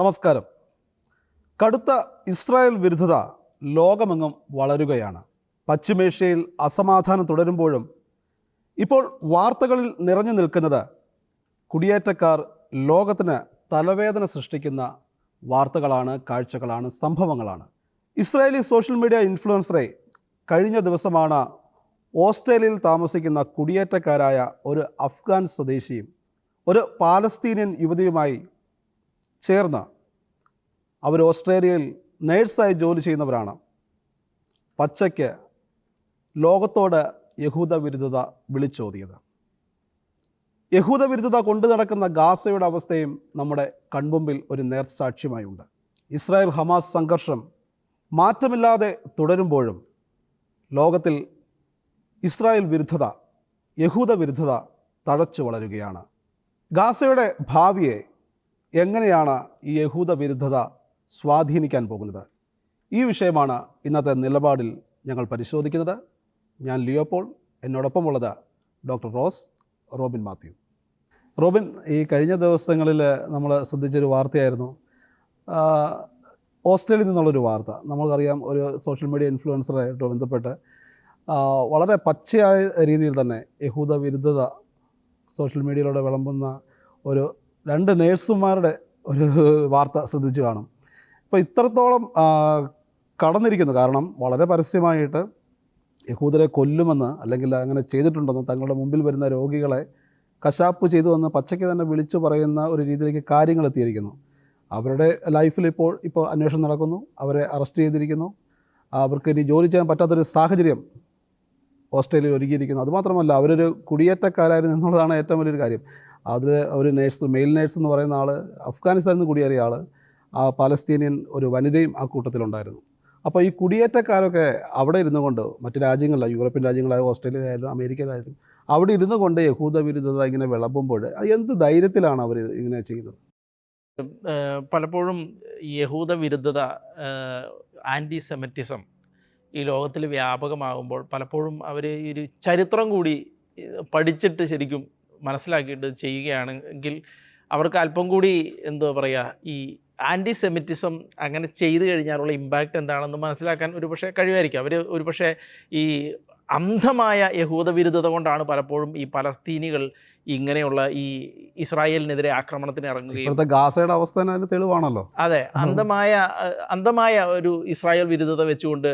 നമസ്കാരം. കടുത്ത ഇസ്രായേൽ വിരുദ്ധത ലോകമെങ്ങും വളരുകയാണ്. പശ്ചിമേഷ്യയിൽ അസമാധാനം തുടരുമ്പോഴും ഇപ്പോൾ വാർത്തകളിൽ നിറഞ്ഞു നിൽക്കുന്നത് കുടിയേറ്റക്കാർ ലോകത്തിന് തലവേദന സൃഷ്ടിക്കുന്ന വാർത്തകളാണ് കാഴ്ചകളാണ് സംഭവങ്ങളാണ്. ഇസ്രായേലി സോഷ്യൽ മീഡിയ ഇൻഫ്ലുവൻസറെ കഴിഞ്ഞ ദിവസമാണ് ഓസ്ട്രേലിയയിൽ താമസിക്കുന്ന കുടിയേറ്റക്കാരായ ഒരു അഫ്ഗാൻ സ്വദേശിയും ഒരു പാലസ്തീനിയൻ യുവതിയുമായി ചേർന്ന് അവർ ഓസ്ട്രേലിയയിൽ നേഴ്സായി ജോലി ചെയ്യുന്നവരാണ്. പച്ചയ്ക്ക് ലോകത്തോട് യഹൂദ വിരുദ്ധത വിളിച്ചോതിയത്. യഹൂദ വിരുദ്ധത കൊണ്ടു നടക്കുന്ന ഗാസയുടെ അവസ്ഥയും നമ്മുടെ കൺമുമ്പിൽ ഒരു നേർസാക്ഷ്യമായുണ്ട്. ഇസ്രായേൽ ഹമാസ് സംഘർഷം മാറ്റമില്ലാതെ തുടരുമ്പോഴും ലോകത്തിൽ ഇസ്രായേൽ വിരുദ്ധത യഹൂദ വിരുദ്ധത തഴച്ചു വളരുകയാണ്. ഗാസയുടെ ഭാവിയെ എങ്ങനെയാണ് ഈ യഹൂദ വിരുദ്ധത സ്വാധീനിക്കാൻ പോകുന്നത്? ഈ വിഷയമാണ് ഇന്നത്തെ നിലപാടിൽ ഞങ്ങൾ പരിശോധിക്കുന്നത്. ഞാൻ ലിയോപോൾ എന്നോടൊപ്പമുള്ളത് ഡോക്ടർ റോസ് റോബിൻ മാത്യു. റോബിൻ ഈ കഴിഞ്ഞ ദിവസങ്ങളിൽ നമ്മൾ ശ്രദ്ധിച്ചൊരു വാർത്തയായിരുന്നു. ഓസ്ട്രേലിയയിൽ നിന്നുള്ളൊരു വാർത്ത. നമ്മൾക്കറിയാം ഒരു സോഷ്യൽ മീഡിയ ഇൻഫ്ലുവൻസറായിട്ട് ബന്ധപ്പെട്ട് വളരെ പച്ചയായ രീതിയിൽ തന്നെ യഹൂദ വിരുദ്ധത സോഷ്യൽ മീഡിയയിലൂടെ വിളമ്പുന്ന ഒരു രണ്ട് നേഴ്സുമാരുടെ ഒരു വാർത്ത ശ്രദ്ധിച്ചു കാണും. അപ്പോൾ ഇത്രത്തോളം കടന്നിരിക്കുന്നു. കാരണം വളരെ പരസ്യമായിട്ട് യഹൂദരെ കൊല്ലുമെന്ന് അല്ലെങ്കിൽ അങ്ങനെ ചെയ്തിട്ടുണ്ടെന്ന് തങ്ങളുടെ മുമ്പിൽ വരുന്ന രോഗികളെ കശാപ്പ് ചെയ്തു വന്ന് പച്ചയ്ക്ക് തന്നെ വിളിച്ചു പറയുന്ന ഒരു രീതിയിലേക്ക് കാര്യങ്ങൾ എത്തിയിരിക്കുന്നു. അവരുടെ ലൈഫിൽ ഇപ്പോൾ ഇപ്പോൾ അന്വേഷണം നടക്കുന്നു. അവരെ അറസ്റ്റ് ചെയ്തിരിക്കുന്നു. അവർക്ക് ഇനി ജോലി ചെയ്യാൻ പറ്റാത്തൊരു സാഹചര്യം ഓസ്ട്രേലിയയിൽ ഒരുക്കിയിരിക്കുന്നു. അതുമാത്രമല്ല അവരൊരു കുടിയേറ്റക്കാരായിരുന്നു എന്നുള്ളതാണ് ഏറ്റവും വലിയൊരു കാര്യം. അതിൽ ഒരു നേഴ്സ് മെയിൽ നേഴ്സ് എന്ന് പറയുന്ന ആൾ അഫ്ഗാനിസ്ഥാനിൽ നിന്ന് കുടിയേറിയ ആൾ ആ പാലസ്തീനിയൻ ഒരു വനിതയും ആ കൂട്ടത്തിലുണ്ടായിരുന്നു. അപ്പോൾ ഈ കുടിയേറ്റക്കാരൊക്കെ അവിടെ ഇരുന്നു കൊണ്ട് മറ്റ് രാജ്യങ്ങളിലായി യൂറോപ്യൻ രാജ്യങ്ങളായ ഓസ്ട്രേലിയയിലായാലും അമേരിക്കയിലായാലും അവിടെ ഇരുന്നു കൊണ്ട് യഹൂദ വിരുദ്ധത ഇങ്ങനെ വിളമ്പുമ്പോൾ എന്ത് ധൈര്യത്തിലാണ് അവർ ഇങ്ങനെ ചെയ്യുന്നത്? പലപ്പോഴും യഹൂദ വിരുദ്ധത ആന്റി സെമറ്റിസം ഈ ലോകത്തിൽ വ്യാപകമാകുമ്പോൾ പലപ്പോഴും അവർ ഈ ഒരു ചരിത്രം കൂടി പഠിച്ചിട്ട് ശരിക്കും മനസ്സിലാക്കിയിട്ട് ചെയ്യുകയാണെങ്കിൽ അവർക്ക് അല്പം കൂടി എന്തോ പറയുക ഈ ആന്റി സെമിറ്റിസം അങ്ങനെ ചെയ്തു കഴിഞ്ഞാലുള്ള ഇമ്പാക്റ്റ് എന്താണെന്ന് മനസ്സിലാക്കാൻ ഒരുപക്ഷെ കഴിവായിരിക്കും. അവർ ഒരുപക്ഷെ ഈ അന്ധമായ യഹൂദവിരുദ്ധത കൊണ്ടാണ് പലപ്പോഴും ഈ പലസ്തീനികൾ ഇങ്ങനെയുള്ള ഈ ഇസ്രായേലിനെതിരെ ആക്രമണത്തിന് ഇറങ്ങുകയും ഗാസയുടെ അവസ്ഥ തെളിവാണല്ലോ. അതെ അന്ധമായ അന്ധമായ ഒരു ഇസ്രായേൽ വിരുദ്ധത വെച്ചുകൊണ്ട്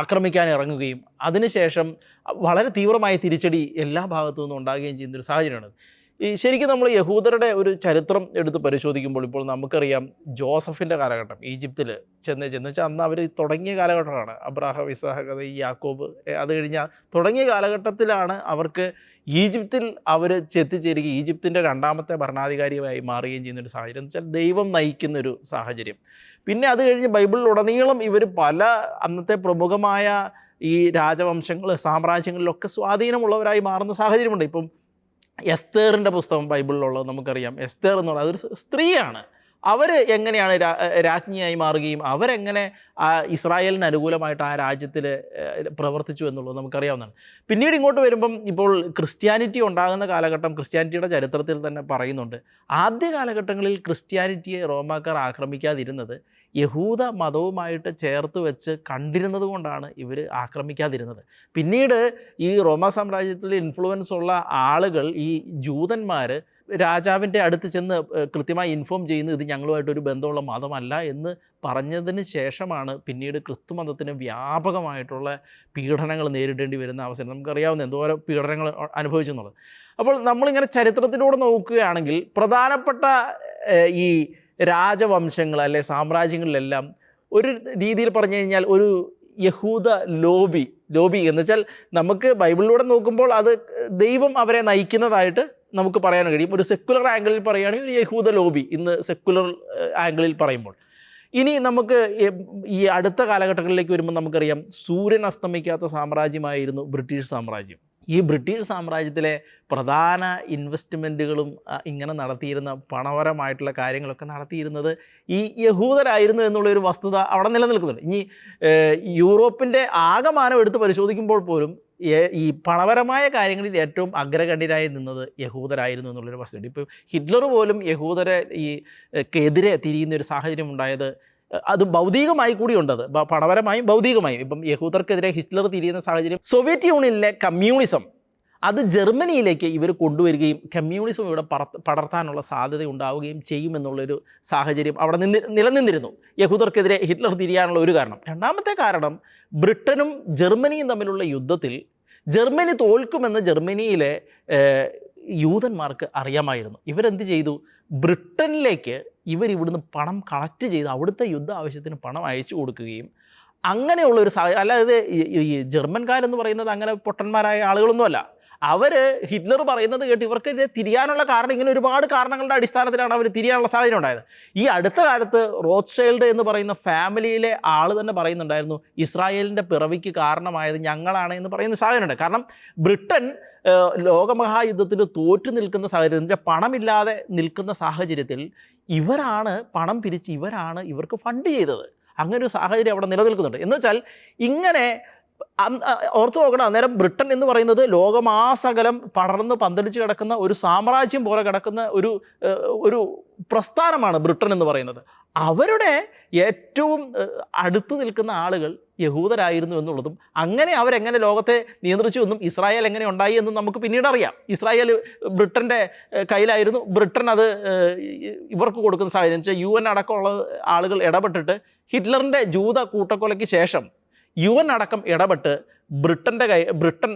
ആക്രമിക്കാൻ ഇറങ്ങുകയും അതിനുശേഷം വളരെ തീവ്രമായ തിരിച്ചടി എല്ലാ ഭാഗത്തു നിന്നും ഉണ്ടാകുകയും ചെയ്യുന്ന ഒരു സാഹചര്യമാണ്. ഈ ശരിക്കും നമ്മൾ യഹൂദരുടെ ഒരു ചരിത്രം എടുത്ത് പരിശോധിക്കുമ്പോൾ ഇപ്പോൾ നമുക്കറിയാം ജോസഫിന്റെ കാലഘട്ടം ഈജിപ്തിൽ ചെന്ന് ചെന്ന് വെച്ചാൽ അന്ന് അവർ തുടങ്ങിയ കാലഘട്ടമാണ്. അബ്രാഹം ഇസാഹകഥ ഈ യാക്കോബ് അത് കഴിഞ്ഞാൽ തുടങ്ങിയ കാലഘട്ടത്തിലാണ് അവർക്ക് ഈജിപ്തിൽ അവർ ചെത്തിച്ചേരുകയും ഈജിപ്തിന്റെ രണ്ടാമത്തെ ഭരണാധികാരിയായി മാറുകയും ചെയ്യുന്ന ഒരു സാഹചര്യം. എന്ന് വെച്ചാൽ ദൈവം നയിക്കുന്ന ഒരു സാഹചര്യം. പിന്നെ അത് കഴിഞ്ഞ് ബൈബിളിലുടനീളം ഇവർ പല അന്നത്തെ പ്രമുഖമായ ഈ രാജവംശങ്ങൾ സാമ്രാജ്യങ്ങളിലൊക്കെ സ്വാധീനമുള്ളവരായി മാറുന്ന സാഹചര്യമുണ്ട്. ഇപ്പം എസ്തേറിന്റെ പുസ്തകം ബൈബിളിലുള്ളത് നമുക്കറിയാം. എസ്തേർ എന്ന് പറയുന്നത് അതൊരു സ്ത്രീയാണ്. അവർ എങ്ങനെയാണ് രാജ്ഞിയായി മാറുകയും അവരെങ്ങനെ ഇസ്രായേലിന് അനുകൂലമായിട്ട് ആ രാജ്യത്തിൽ പ്രവർത്തിച്ചു എന്നുള്ളത് നമുക്കറിയാവുന്നതാണ്. പിന്നീട് ഇങ്ങോട്ട് വരുമ്പം ഇപ്പോൾ ക്രിസ്ത്യാനിറ്റി ഉണ്ടാകുന്ന കാലഘട്ടം ക്രിസ്ത്യാനിറ്റിയുടെ ചരിത്രത്തിൽ തന്നെ പറയുന്നുണ്ട്. ആദ്യ കാലഘട്ടങ്ങളിൽ ക്രിസ്ത്യാനിറ്റിയെ റോമാക്കാർ ആക്രമിക്കാതിരുന്നത് യഹൂദ മതവുമായിട്ട് ചേർത്ത് വെച്ച് കണ്ടിരുന്നത് കൊണ്ടാണ് ഇവർ ആക്രമിക്കാതിരുന്നത്. പിന്നീട് ഈ റോമ സാമ്രാജ്യത്തിൽ ഇൻഫ്ലുവൻസ് ഉള്ള ആളുകൾ ഈ ജൂതന്മാർ രാജാവിന്റെ അടുത്ത് ചെന്ന് കൃത്യമായി ഇൻഫോം ചെയ്യുന്നു ഇത് ഞങ്ങളുമായിട്ടൊരു ബന്ധമുള്ള മതമല്ല എന്ന് പറഞ്ഞതിന് ശേഷമാണ് പിന്നീട് ക്രിസ്തു മതത്തിന് വ്യാപകമായിട്ടുള്ള പീഡനങ്ങൾ നേരിടേണ്ടി വരുന്ന അവസരം. നമുക്കറിയാവുന്ന എന്തോരം പീഡനങ്ങൾ അനുഭവിച്ചെന്നുള്ളത്. അപ്പോൾ നമ്മളിങ്ങനെ ചരിത്രത്തിലൂടെ നോക്കുകയാണെങ്കിൽ പ്രധാനപ്പെട്ട ഈ രാജവംശങ്ങൾ അല്ലെ സാമ്രാജ്യങ്ങളിലെല്ലാം ഒരു രീതിയിൽ പറഞ്ഞു കഴിഞ്ഞാൽ ഒരു യഹൂദ ലോബി ലോബി എന്ന് വെച്ചാൽ നമുക്ക് ബൈബിളിലൂടെ നോക്കുമ്പോൾ അത് ദൈവം അവരെ നയിക്കുന്നതായിട്ട് നമുക്ക് പറയാൻ കഴിയും. ഒരു സെക്കുലർ ആംഗിളിൽ പറയുകയാണെങ്കിൽ ഒരു യഹൂദ ലോബി ഇന്ന് സെക്കുലർ ആംഗിളിൽ പറയുമ്പോൾ. ഇനി നമുക്ക് ഈ- അടുത്ത കാലഘട്ടങ്ങളിലേക്ക് വരുമ്പോൾ നമുക്കറിയാം സൂര്യൻ അസ്തമിക്കാത്ത സാമ്രാജ്യമായിരുന്നു ബ്രിട്ടീഷ് സാമ്രാജ്യം. ഈ ബ്രിട്ടീഷ് സാമ്രാജ്യത്തിലെ പ്രധാന ഇൻവെസ്റ്റ്മെന്റുകളും ഇങ്ങനെ നടത്തിയിരുന്ന പണപരമായിട്ടുള്ള കാര്യങ്ങളൊക്കെ നടത്തിയിരുന്നത് ഈ യഹൂദരായിരുന്നു എന്നുള്ളൊരു വസ്തുത അവിടെ നിലനിൽക്കുന്നുണ്ട്. ഇനി യൂറോപ്പിന്റെ ആകമാനം എടുത്ത് പരിശോധിക്കുമ്പോൾ പോലും ഈ പണപരമായ കാര്യങ്ങളിൽ ഏറ്റവും അഗ്രഗണ്യരായി നിന്നത് യഹൂദരായിരുന്നു എന്നുള്ളൊരു വസ്തുണ്ട് ഇപ്പോൾ ഹിറ്റ്ലർ പോലും യഹൂദരെ ഈ എതിരെ തിരിയുന്ന ഒരു സാഹചര്യം ഉണ്ടായത് അത് ഭൗതികമായി കൂടി ഉണ്ടത് പണപരമായും ഭൗതികമായും. ഇപ്പം യഹൂദർക്കെതിരെ ഹിറ്റ്ലർ തിരിയുന്ന സാഹചര്യം സോവിയറ്റ് യൂണിയനിലെ കമ്മ്യൂണിസം അത് ജർമ്മനിയിലേക്ക് ഇവർ കൊണ്ടുവരികയും കമ്മ്യൂണിസം ഇവിടെ പടർത്താനുള്ള സാധ്യത ഉണ്ടാവുകയും ചെയ്യുമെന്നുള്ളൊരു സാഹചര്യം അവിടെ നിന്ന് നിലനിന്നിരുന്നു. യഹൂദർക്കെതിരെ ഹിറ്റ്ലർ തിരിയാനുള്ള ഒരു കാരണം. രണ്ടാമത്തെ കാരണം ബ്രിട്ടനും ജർമ്മനിയും തമ്മിലുള്ള യുദ്ധത്തിൽ ജർമ്മനി തോൽക്കുമെന്ന് ജർമ്മനിയിലെ യൂതന്മാർക്ക് അറിയാമായിരുന്നു. ഇവരെന്ത് ചെയ്തു? ബ്രിട്ടനിലേക്ക് ഇവർ ഇവിടുന്ന് പണം കളക്ട് ചെയ്ത് അവിടുത്തെ യുദ്ധ ആവശ്യത്തിന് പണം അയച്ചു കൊടുക്കുകയും അങ്ങനെയുള്ള ഒരു സാഹചര്യം അല്ലാതെ ഈ- ജർമ്മൻകാരെന്ന് പറയുന്നത് അങ്ങനെ പൊട്ടന്മാരായ ആളുകളൊന്നുമല്ല. അവർ ഹിറ്റ്ലർ പറയുന്നത് കേട്ട് ഇവർക്ക് തിരിയാനുള്ള കാരണം ഇങ്ങനെ ഒരുപാട് കാരണങ്ങളുടെ അടിസ്ഥാനത്തിലാണ് അവർ തിരിയാനുള്ള സാഹചര്യം ഉണ്ടായത്. ഈ അടുത്ത കാലത്ത് റോത്ത്ഷൈൽഡ് എന്ന് പറയുന്ന ഫാമിലിയിലെ ആൾ തന്നെ പറയുന്നുണ്ടായിരുന്നു ഇസ്രായേലിന്റെ പിറവിക്ക് കാരണമായത് ഞങ്ങളാണ് എന്ന് പറയുന്ന സാഹചര്യമുണ്ട്. കാരണം ബ്രിട്ടൻ ലോകമഹായുദ്ധത്തിൽ തോറ്റു നിൽക്കുന്ന സാഹചര്യത്തിൽ പണമില്ലാതെ നിൽക്കുന്ന സാഹചര്യത്തിൽ ഇവരാണ് പണം പിരിച്ച് ഇവരാണ് ഇവർക്ക് ഫണ്ട് ചെയ്തത്. അങ്ങനെ ഒരു സാഹചര്യം അവിടെ നിലനിൽക്കുന്നുണ്ട്. എന്ന് വെച്ചാൽ ഇങ്ങനെ ഓർത്തു നോക്കണം. അന്നേരം ബ്രിട്ടൻ എന്ന് പറയുന്നത് ലോകമാസകലം പടർന്ന് പന്തലിച്ച് കിടക്കുന്ന ഒരു സാമ്രാജ്യം പോലെ കിടക്കുന്ന ഒരു ഒരു പ്രസ്ഥാനമാണ് ബ്രിട്ടൻ എന്ന് പറയുന്നത്. അവരുടെ ഏറ്റവും അടുത്ത് നിൽക്കുന്ന ആളുകൾ യഹൂദരായിരുന്നു എന്നുള്ളതും അങ്ങനെ അവരെങ്ങനെ ലോകത്തെ നിയന്ത്രിച്ചു എന്നും ഇസ്രായേൽ എങ്ങനെ ഉണ്ടായി എന്നും നമുക്ക് പിന്നീട് അറിയാം. ഇസ്രായേൽ ബ്രിട്ടന്റെ കയ്യിലായിരുന്നു. ബ്രിട്ടൻ അത് ഇവർക്ക് കൊടുക്കുന്ന സാഹചര്യം. വെച്ചാൽ യു എൻ അടക്കമുള്ള ആളുകൾ ഇടപെട്ടിട്ട് ഹിറ്റ്ലറിന്റെ ജൂത കൂട്ടക്കൊലയ്ക്ക് ശേഷം യു എൻ അടക്കം ഇടപെട്ട് ബ്രിട്ടന്റെ കൈ ബ്രിട്ടൻ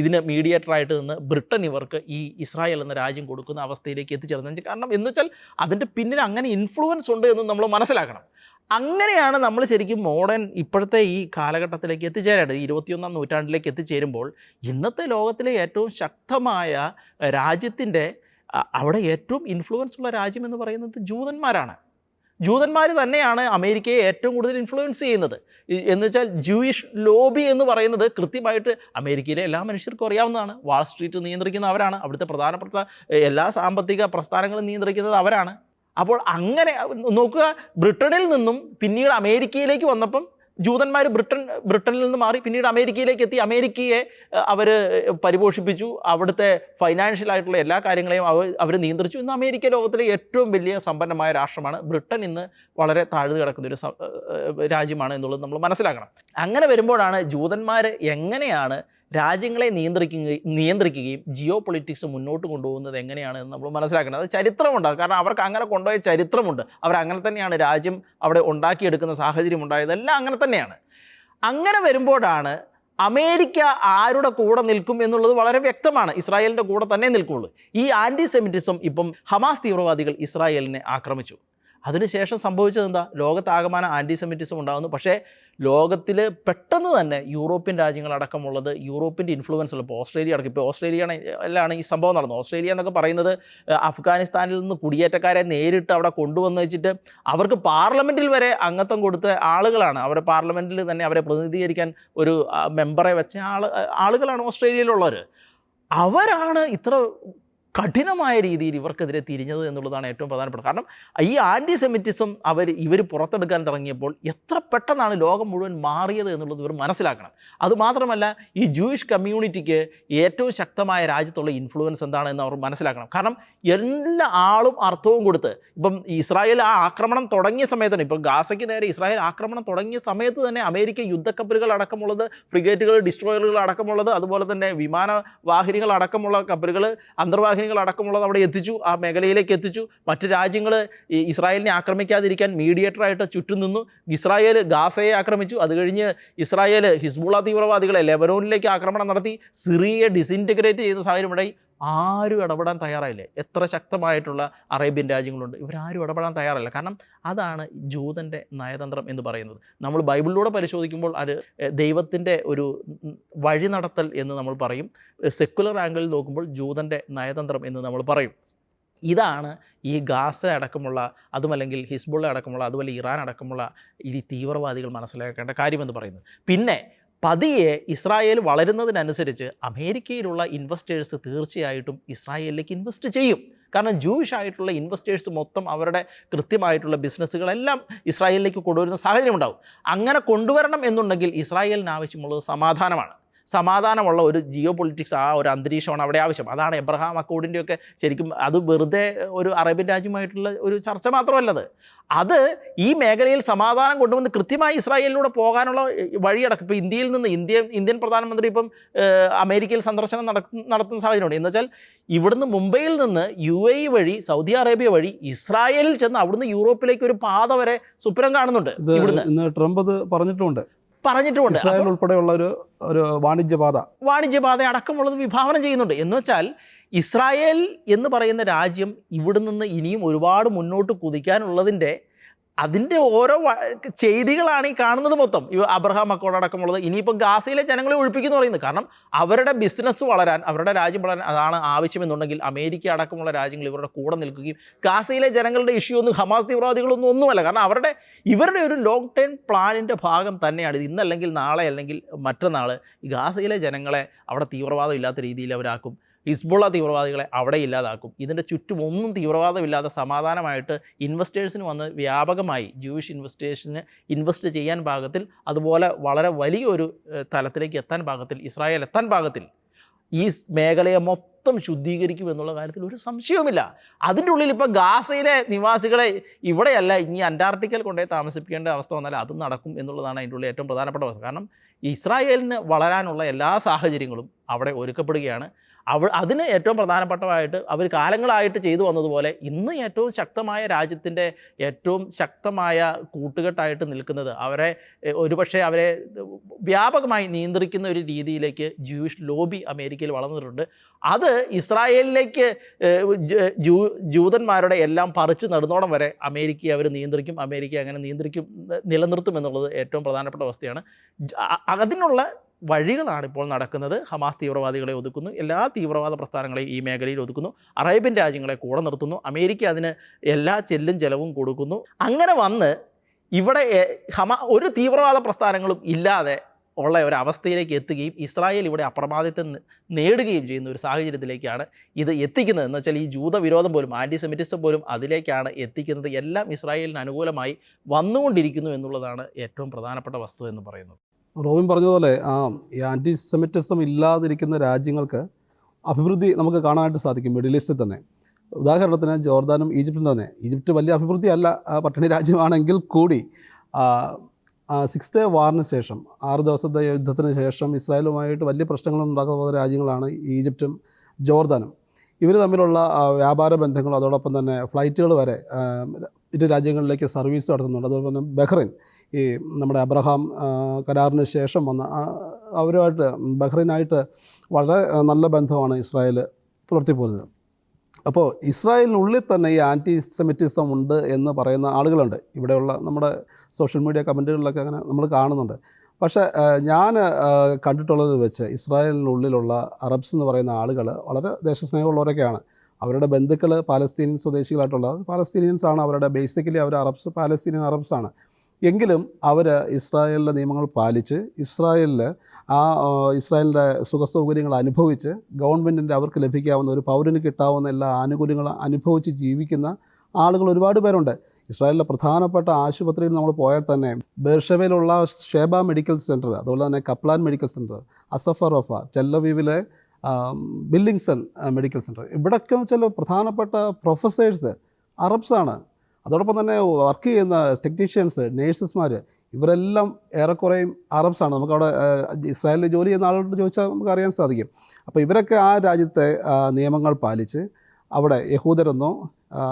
ഇതിന് മീഡിയേറ്ററായിട്ട് നിന്ന് ബ്രിട്ടൻ ഇവർക്ക് ഈ ഇസ്രായേൽ എന്ന രാജ്യം കൊടുക്കുന്ന അവസ്ഥയിലേക്ക് എത്തിച്ചേർന്നു കാരണം എന്ന് വെച്ചാൽ അതിന്റെ പിന്നിൽ അങ്ങനെ ഇൻഫ്ലുവൻസ് ഉണ്ട് എന്ന് നമ്മൾ മനസ്സിലാക്കണം. അങ്ങനെയാണ് നമ്മൾ ശരിക്കും മോഡേൺ ഇപ്പോഴത്തെ ഈ കാലഘട്ടത്തിലേക്ക് എത്തിച്ചേരേണ്ടത്. ഇരുപത്തിയൊന്നാം നൂറ്റാണ്ടിലേക്ക് എത്തിച്ചേരുമ്പോൾ ഇന്നത്തെ ലോകത്തിലെ ഏറ്റവും ശക്തമായ രാജ്യത്തിന്റെ അവിടെ ഏറ്റവും ഇൻഫ്ലുവൻസ് ഉള്ള രാജ്യം എന്ന് പറയുന്നത് ജൂതന്മാരാണ്. ജൂതന്മാർ തന്നെയാണ് അമേരിക്കയെ ഏറ്റവും കൂടുതൽ ഇൻഫ്ലുവൻസ് ചെയ്യുന്നത്. എന്ന് വെച്ചാൽ ജൂയിഷ് ലോബി എന്ന് പറയുന്നത് കൃത്യമായിട്ട് അമേരിക്കയിലെ എല്ലാ മനുഷ്യർക്കും അറിയാവുന്നതാണ്. വാൾ സ്ട്രീറ്റ് നിയന്ത്രിക്കുന്ന അവരാണ് അവിടുത്തെ പ്രധാനപ്പെട്ട എല്ലാ സാമ്പത്തിക പ്രസ്ഥാനങ്ങളും നിയന്ത്രിക്കുന്നത് അവരാണ്. അപ്പോൾ അങ്ങനെ നോക്കുക ബ്രിട്ടനിൽ നിന്നും പിന്നീട് അമേരിക്കയിലേക്ക് വന്നപ്പം ജൂതന്മാർ ബ്രിട്ടൻ ബ്രിട്ടനിൽ നിന്ന് മാറി പിന്നീട് അമേരിക്കയിലേക്ക് എത്തി. അമേരിക്കയെ അവർ പരിപോഷിപ്പിച്ചു. അവിടുത്തെ ഫൈനാൻഷ്യൽ ആയിട്ടുള്ള എല്ലാ കാര്യങ്ങളെയും അവർ അവർ നിയന്ത്രിച്ചു. ഇന്ന് അമേരിക്ക ലോകത്തിലെ ഏറ്റവും വലിയ സമ്പന്നമായ രാഷ്ട്രമാണ് ബ്രിട്ടൻ. ഇന്ന് വളരെ താഴ്ന്നു കിടക്കുന്ന ഒരു രാജ്യമാണ് എന്നുള്ളത് നമ്മൾ മനസ്സിലാക്കണം. അങ്ങനെ വരുമ്പോഴാണ് ജൂതന്മാർ എങ്ങനെയാണ് രാജ്യങ്ങളെ നിയന്ത്രിക്കുകയും നിയന്ത്രിക്കുകയും ജിയോ പൊളിറ്റിക്സ് മുന്നോട്ട് കൊണ്ടുപോകുന്നത് എങ്ങനെയാണ് എന്ന് നമ്മൾ മനസ്സിലാക്കണം. അത് ചരിത്രമുണ്ട് കാരണം അവർക്ക് അങ്ങനെ കൊണ്ടുപോയ ചരിത്രമുണ്ട്. അവർ അങ്ങനെ തന്നെയാണ് രാജ്യം അവിടെ ഉണ്ടാക്കിയെടുക്കുന്ന സാഹചര്യം ഉണ്ടായതെല്ലാം അങ്ങനെ തന്നെയാണ്. അങ്ങനെ വരുമ്പോഴാണ് അമേരിക്ക ആരുടെ കൂടെ നിൽക്കും എന്നുള്ളത് വളരെ വ്യക്തമാണ്. ഇസ്രായേലിന്റെ കൂടെ തന്നെ നിൽക്കുള്ളൂ. ഈ ആന്റി സെമിറ്റിസം ഇപ്പം ഹമാസ് തീവ്രവാദികൾ ഇസ്രായേലിനെ ആക്രമിച്ചു. അതിനുശേഷം സംഭവിച്ചത് എന്താ? ലോകത്താകമാനം ആന്റി സെമിറ്റിസം ഉണ്ടാകുന്നു. പക്ഷേ ലോകത്തിൽ പെട്ടെന്ന് തന്നെ യൂറോപ്യൻ രാജ്യങ്ങളടക്കമുള്ളത് യൂറോപ്പിന്റെ ഇൻഫ്ലുവൻസ് ഉള്ള ഇപ്പോൾ ഓസ്ട്രേലിയ അടക്കം. ഇപ്പോൾ ഓസ്ട്രേലിയാണ് എല്ലാം ഈ സംഭവം നടന്നത്. ഓസ്ട്രേലിയ എന്നൊക്കെ പറയുന്നത് അഫ്ഗാനിസ്ഥാനിൽ നിന്ന് കുടിയേറ്റക്കാരെ നേരിട്ട് അവിടെ കൊണ്ടുവന്ന് വെച്ചിട്ട് അവർക്ക് പാർലമെന്റിൽ വരെ അംഗത്വം കൊടുത്ത ആളുകളാണ്. അവരുടെ പാർലമെന്റിൽ തന്നെ അവരെ പ്രതിനിധീകരിക്കാൻ ഒരു മെമ്പറെ വെച്ച ആൾ ആളുകളാണ് ഓസ്ട്രേലിയയിലുള്ളവർ അവരാണ് ഇത്ര കഠിനമായ രീതിയിൽ ഇവർക്കെതിരെ തിരിഞ്ഞത് എന്നുള്ളതാണ് ഏറ്റവും പ്രധാനപ്പെട്ട കാരണം ഈ ആന്റി സെമിറ്റിസം അവർ ഇവർ പുറത്തെടുക്കാൻ തുടങ്ങിയപ്പോൾ എത്ര പെട്ടെന്നാണ് ലോകം മുഴുവൻ മാറിയത് എന്നുള്ളത് ഇവർ മനസ്സിലാക്കണം. അതുമാത്രമല്ല ഈ ജൂയിഷ് കമ്മ്യൂണിറ്റിക്ക് ഏറ്റവും ശക്തമായ രാജ്യത്തുള്ള ഇൻഫ്ലുവൻസ് എന്താണെന്ന് അവർ മനസ്സിലാക്കണം. കാരണം എല്ലാ ആളും അർത്ഥവും കൊടുത്ത് ഇപ്പം ഇസ്രായേൽ ആ ആക്രമണം തുടങ്ങിയ സമയത്ത് തന്നെ ഇപ്പം ഗാസയ്ക്ക് നേരെ ഇസ്രായേൽ ആക്രമണം തുടങ്ങിയ സമയത്ത് തന്നെ അമേരിക്ക യുദ്ധക്കപ്പലുകൾ അടക്കമുള്ളത് ഫ്രിഗേറ്റുകൾ ഡിസ്ട്രോയറുകൾ അടക്കമുള്ളത് അതുപോലെ തന്നെ വിമാനവാഹിനികൾ അടക്കമുള്ള കപ്പലുകൾ അന്തർവാഹിനികൾ അടക്കമുള്ളത് അവിടെ എത്തിച്ചു ആ മേഖലയിലേക്ക് എത്തിച്ചു. മറ്റ് രാജ്യങ്ങൾ ഇസ്രായേലിനെ ആക്രമിക്കാതിരിക്കാൻ മീഡിയേറ്ററായിട്ട് ചുറ്റും നിന്നു. ഇസ്രായേൽ ഗാസയെ ആക്രമിച്ചു. അത് കഴിഞ്ഞ് ഇസ്രായേൽ ഹിസ്ബുള തീവ്രവാദികളെ ലെബനോനിലേക്ക് ആക്രമണം നടത്തി സിറിയയെ ഡിസിന്റഗ്രേറ്റ് ചെയ്ത സാഹചര്യമുണ്ടായി ആരും ഇടപെടാൻ തയ്യാറായില്ലേ? എത്ര ശക്തമായിട്ടുള്ള അറേബ്യൻ രാജ്യങ്ങളുണ്ട്. ഇവരാരും ഇടപെടാൻ തയ്യാറല്ല. കാരണം അതാണ് ജൂതന്റെ നയതന്ത്രം എന്ന് പറയുന്നത്. നമ്മൾ ബൈബിളിലൂടെ പരിശോധിക്കുമ്പോൾ അത് ദൈവത്തിന്റെ ഒരു വഴി നടത്തൽ എന്ന് നമ്മൾ പറയും. സെക്കുലർ ആംഗിളിൽ നോക്കുമ്പോൾ ജൂതന്റെ നയതന്ത്രം എന്ന് നമ്മൾ പറയും. ഇതാണ് ഈ ഗാസ അടക്കമുള്ള അതുമല്ലെങ്കിൽ ഹിസ്ബുള്ള അടക്കമുള്ള അതുപോലെ ഇറാൻ അടക്കമുള്ള ഈ തീവ്രവാദികൾ മനസ്സിലാക്കേണ്ട കാര്യമെന്ന് പറയുന്നത്. പിന്നെ പതിയെ ഇസ്രായേൽ വളരുന്നതിനനുസരിച്ച് അമേരിക്കയിലുള്ള ഇൻവെസ്റ്റേഴ്സ് തീർച്ചയായിട്ടും ഇസ്രായേലിലേക്ക് ഇൻവെസ്റ്റ് ചെയ്യും. കാരണം ജൂയിഷ് ആയിട്ടുള്ള ഇൻവെസ്റ്റേഴ്സ് മൊത്തം അവരുടെ കൃത്യമായിട്ടുള്ള ബിസിനസ്സുകളെല്ലാം ഇസ്രായേലിലേക്ക് കൊണ്ടുവരുന്ന സാഹചര്യം ഉണ്ടാവും അങ്ങനെ കൊണ്ടുവരണം എന്നുണ്ടെങ്കിൽ ഇസ്രായേലിന് ആവശ്യമുള്ളത് സമാധാനമാണ്. സമാധാനമുള്ള ഒരു ജിയോ പൊളിറ്റിക്സ് ആ ഒരു അന്തരീക്ഷമാണ് അവിടെ ആവശ്യം. അതാണ് എബ്രഹാം അക്കോഡിന്റെയൊക്കെ ശരിക്കും അത് വെറുതെ ഒരു അറേബ്യൻ രാജ്യമായിട്ടുള്ള ഒരു ചർച്ച മാത്രമല്ലത്. അത് ഈ മേഖലയിൽ സമാധാനം കൊണ്ടുവന്ന് കൃത്യമായി ഇസ്രായേലിലൂടെ പോകാനുള്ള വഴിയടക്കും. ഇപ്പോൾ ഇന്ത്യയിൽ നിന്ന് ഇന്ത്യ ഇന്ത്യൻ പ്രധാനമന്ത്രി ഇപ്പം അമേരിക്കയിൽ സന്ദർശനം നടത്തുന്ന സാഹചര്യമുണ്ട്. എന്ന് വെച്ചാൽ ഇവിടുന്ന് മുംബൈയിൽ നിന്ന് യു എ ഇ വഴി സൗദി അറേബ്യ വഴി ഇസ്രായേലിൽ ചെന്ന് അവിടുന്ന് യൂറോപ്പിലേക്ക് ഒരു പാത വരെ സുപ്രം കാണുന്നുണ്ട് ഇവിടുന്ന്. ട്രംപ് അത് പറഞ്ഞിട്ടുമുണ്ട്. പറഞ്ഞിട്ടുമുണ്ട്. ഇസ്രായേൽ ഉൾപ്പെടെയുള്ള ഒരു ഒരു വാണിജ്യപാത. വാണിജ്യപാത അടക്കമുള്ളത് വിഭാവനം ചെയ്യുന്നുണ്ട്. എന്ന് വെച്ചാൽ ഇസ്രായേൽ എന്ന് പറയുന്ന രാജ്യം ഇവിടെ നിന്ന് ഇനിയും ഒരുപാട് മുന്നോട്ട് കുതിക്കാനുള്ളതിന്റെ അതിന്റെ ഓരോ ചെയ്തികളാണ് ഈ കാണുന്നത് മൊത്തം. ഈ അബ്രഹാം അക്കോഡ് ഇനിയിപ്പോൾ ഗാസയിലെ ജനങ്ങളെ ഒഴിപ്പിക്കുന്നു പറയുന്നത്. കാരണം അവരുടെ ബിസിനസ് വളരാൻ അവരുടെ രാജ്യം വളരാൻ അതാണ് ആവശ്യമെന്നുണ്ടെങ്കിൽ അമേരിക്ക അടക്കമുള്ള രാജ്യങ്ങൾ ഇവരുടെ കൂടെ നിൽക്കുകയും ഗാസയിലെ ജനങ്ങളുടെ ഇഷ്യൂ ഒന്നും ഹമാസ് തീവ്രവാദികളൊന്നും ഒന്നുമല്ല. കാരണം അവരുടെ ഇവരുടെ ഒരു ലോങ് ടേം പ്ലാനിന്റെ ഭാഗം തന്നെയാണ് ഇത്. ഇന്നല്ലെങ്കിൽ നാളെ അല്ലെങ്കിൽ മറ്റന്നാൾ ഗാസയിലെ ജനങ്ങളെ അവിടെ തീവ്രവാദം ഇല്ലാത്ത രീതിയിൽ അവരാക്കും. ഹിസ്ബുള്ള തീവ്രവാദികളെ അവിടെ ഇല്ലാതാക്കും. ഇതിന്റെ ചുറ്റും ഒന്നും തീവ്രവാദമില്ലാതെ സമാധാനമായിട്ട് ഇൻവെസ്റ്റേഴ്സിന് വന്ന് വ്യാപകമായി ജൂയിഷ് ഇൻവെസ്റ്റേഴ്സിന് ഇൻവെസ്റ്റ് ചെയ്യാൻ പാകത്തിൽ അതുപോലെ വളരെ വലിയൊരു തലത്തിലേക്ക് എത്താൻ പാകത്തിൽ ഇസ്രായേൽ എത്താൻ പാകത്തിൽ ഈ മേഖലയെ മൊത്തം ശുദ്ധീകരിക്കും എന്നുള്ള കാര്യത്തിൽ ഒരു സംശയവുമില്ല. അതിന്റെ ഉള്ളിൽ ഇപ്പോൾ ഗാസയിലെ നിവാസികളെ ഇവിടെയല്ല ഇനി അന്റാർട്ടിക്കൽ കൊണ്ടുപോയി താമസിപ്പിക്കേണ്ട അവസ്ഥ വന്നാൽ അതും നടക്കും എന്നുള്ളതാണ് അതിന്റെ ഉള്ളിൽ ഏറ്റവും പ്രധാനപ്പെട്ട അവസ്ഥ. കാരണം ഇസ്രായേലിന് വളരാനുള്ള എല്ലാ സാഹചര്യങ്ങളും അവിടെ ഒരുക്കപ്പെടുകയാണ്. അവ അതിന് ഏറ്റവും പ്രധാനപ്പെട്ടതായിട്ട് അവർ കാലങ്ങളായിട്ട് ചെയ്തു വന്നതുപോലെ ഇന്ന് ഏറ്റവും ശക്തമായ രാജ്യത്തിന്റെ ഏറ്റവും ശക്തമായ കൂട്ടുകെട്ടായിട്ട് നിൽക്കുന്നത് അവരെ ഒരുപക്ഷെ അവരെ വ്യാപകമായി നിയന്ത്രിക്കുന്ന ഒരു രീതിയിലേക്ക് ജൂയിഷ് ലോബി അമേരിക്കയിൽ വളർന്നിട്ടുണ്ട്. അത് ഇസ്രായേലിലേക്ക് ജൂ ജൂതന്മാരുടെ എല്ലാം പറിച്ച് നടന്നോടം വരെ അമേരിക്കയെ അവർ നിയന്ത്രിക്കും അമേരിക്ക അങ്ങനെ നിയന്ത്രിക്കും നിലനിർത്തും എന്നുള്ളത് ഏറ്റവും പ്രധാനപ്പെട്ട അവസ്ഥയാണ്. അതിനുള്ള വഴികളാണ് ഇപ്പോൾ നടക്കുന്നത്. ഹമാസ് തീവ്രവാദികളെ ഒതുക്കുന്നു. എല്ലാ തീവ്രവാദ പ്രസ്ഥാനങ്ങളെയും ഈ മേഖലയിൽ ഒതുക്കുന്നു. അറേബ്യൻ രാജ്യങ്ങളെ കൂടെ നിർത്തുന്നു. അമേരിക്ക അതിന് എല്ലാ ചെല്ലും ചെലവും കൊടുക്കുന്നു. അങ്ങനെ വന്ന് ഇവിടെ ഹമാ ഒരു തീവ്രവാദ പ്രസ്ഥാനങ്ങളും ഇല്ലാതെ ഉള്ള ഒരു അവസ്ഥയിലേക്ക് എത്തുകയും ഇസ്രായേൽ ഇവിടെ അപ്രമാദിത്വം നേടുകയും ചെയ്യുന്ന ഒരു സാഹചര്യത്തിലേക്കാണ് ഇത് എത്തിക്കുന്നത്. എന്ന് വെച്ചാൽ ഈ ജൂതവിരോധം പോലും ആന്റിസെമിറ്റിസം പോലും അതിലേക്കാണ് എത്തിക്കുന്നത്. എല്ലാം ഇസ്രായേലിന് അനുകൂലമായി വന്നുകൊണ്ടിരിക്കുന്നു എന്നുള്ളതാണ് ഏറ്റവും പ്രധാനപ്പെട്ട വസ്തു എന്ന് പറയുന്നത്. റോബിൻ പറഞ്ഞതുപോലെ ആ ഈ ആന്റി സെമിറ്റിസം ഇല്ലാതിരിക്കുന്ന രാജ്യങ്ങൾക്ക് അഭിവൃദ്ധി നമുക്ക് കാണാനായിട്ട് സാധിക്കും മിഡിൽ ഈസ്റ്റിൽ തന്നെ. ഉദാഹരണത്തിന് ജോർദാനും ഈജിപ്തും തന്നെ. ഈജിപ്റ്റ് വലിയ അഭിവൃദ്ധി അല്ല പട്ടിണി രാജ്യമാണെങ്കിൽ കൂടി സിക്സ് ഡേ വാറിന് ശേഷം ആറ് ദിവസത്തെ യുദ്ധത്തിന് ശേഷം ഇസ്രായേലുമായിട്ട് വലിയ പ്രശ്നങ്ങളൊന്നും ഉണ്ടാക്കുന്ന രാജ്യങ്ങളാണ് ഈജിപ്തും ജോർദാനും. ഇവർ തമ്മിലുള്ള വ്യാപാര ബന്ധങ്ങളും അതോടൊപ്പം തന്നെ ഫ്ലൈറ്റുകൾ വരെ ഇരു രാജ്യങ്ങളിലേക്ക് സർവീസ് നടത്തുന്നുണ്ട്. അതുപോലെ തന്നെ ബഹ്റൈൻ. ഈ നമ്മുടെ അബ്രഹാം കരാറിന് ശേഷം വന്ന അവരുമായിട്ട് ബഹ്റൈനായിട്ട് വളരെ നല്ല ബന്ധമാണ് ഇസ്രായേൽ പുലർത്തിപ്പോരുന്നത് അപ്പോൾ ഇസ്രായേലിനുള്ളിൽ തന്നെ ഈ ആന്റി സെമിറ്റിസം ഉണ്ട് എന്ന് പറയുന്ന ആളുകളുണ്ട്. ഇവിടെയുള്ള നമ്മുടെ സോഷ്യൽ മീഡിയ കമന്റുകളിലൊക്കെ അങ്ങനെ നമ്മൾ കാണുന്നുണ്ട്. പക്ഷേ ഞാൻ കണ്ടിട്ടുള്ളത് വെച്ച് ഇസ്രായേലിനുള്ളിലുള്ള അറബ്സ് എന്ന് പറയുന്ന ആളുകൾ വളരെ ദേശസ്നേഹമുള്ളവരൊക്കെയാണ്. അവരുടെ ബന്ധുക്കൾ പാലസ്തീനിയൻ സ്വദേശികളായിട്ടുള്ളത്. പാലസ്തീനിയൻസ് ആണ് അവരുടെ ബേസിക്കലി അവർ അറബ്സ് പാലസ്തീനിയൻ അറബ്സ് ആണ് എങ്കിലും അവർ ഇസ്രായേലിലെ നിയമങ്ങൾ പാലിച്ച് ഇസ്രായേലിൽ ആ ഇസ്രായേലിന്റെ സുഖസൗകര്യങ്ങൾ അനുഭവിച്ച് ഗവൺമെന്റിന്റെ അവർക്ക് ലഭിക്കാവുന്ന ഒരു പൗരന് കിട്ടാവുന്ന എല്ലാ ആനുകൂല്യങ്ങളും അനുഭവിച്ച് ജീവിക്കുന്ന ആളുകൾ ഒരുപാട് പേരുണ്ട്. ഇസ്രായേലിലെ പ്രധാനപ്പെട്ട ആശുപത്രിയിൽ നമ്മൾ പോയാൽ തന്നെ ബേർഷവയിലുള്ള ഷേബ മെഡിക്കൽ സെന്റർ അതുപോലെ തന്നെ കപ്ലാൻ മെഡിക്കൽ സെന്റർ അസഫറോഫ ടെല്ലവീവിലെ ബില്ലിങ്സൺ മെഡിക്കൽ സെന്റർ. ഇവിടെയൊക്കെ വെച്ചാൽ പ്രധാനപ്പെട്ട പ്രൊഫസേഴ്സ് അറബ്സാണ്. അതോടൊപ്പം തന്നെ വർക്ക് ചെയ്യുന്ന ടെക്നീഷ്യൻസ് നേഴ്സസ്മാർ ഇവരെല്ലാം ഏറെക്കുറെയും അറബ്സാണ് നമുക്കവിടെ ഇസ്രായേലിൽ ജോലി ചെയ്യുന്ന ആളോട് ചോദിച്ചാൽ നമുക്ക് അറിയാൻ സാധിക്കും. അപ്പോൾ ഇവരൊക്കെ ആ രാജ്യത്തെ നിയമങ്ങൾ പാലിച്ച് അവിടെ യഹൂദരെന്നോ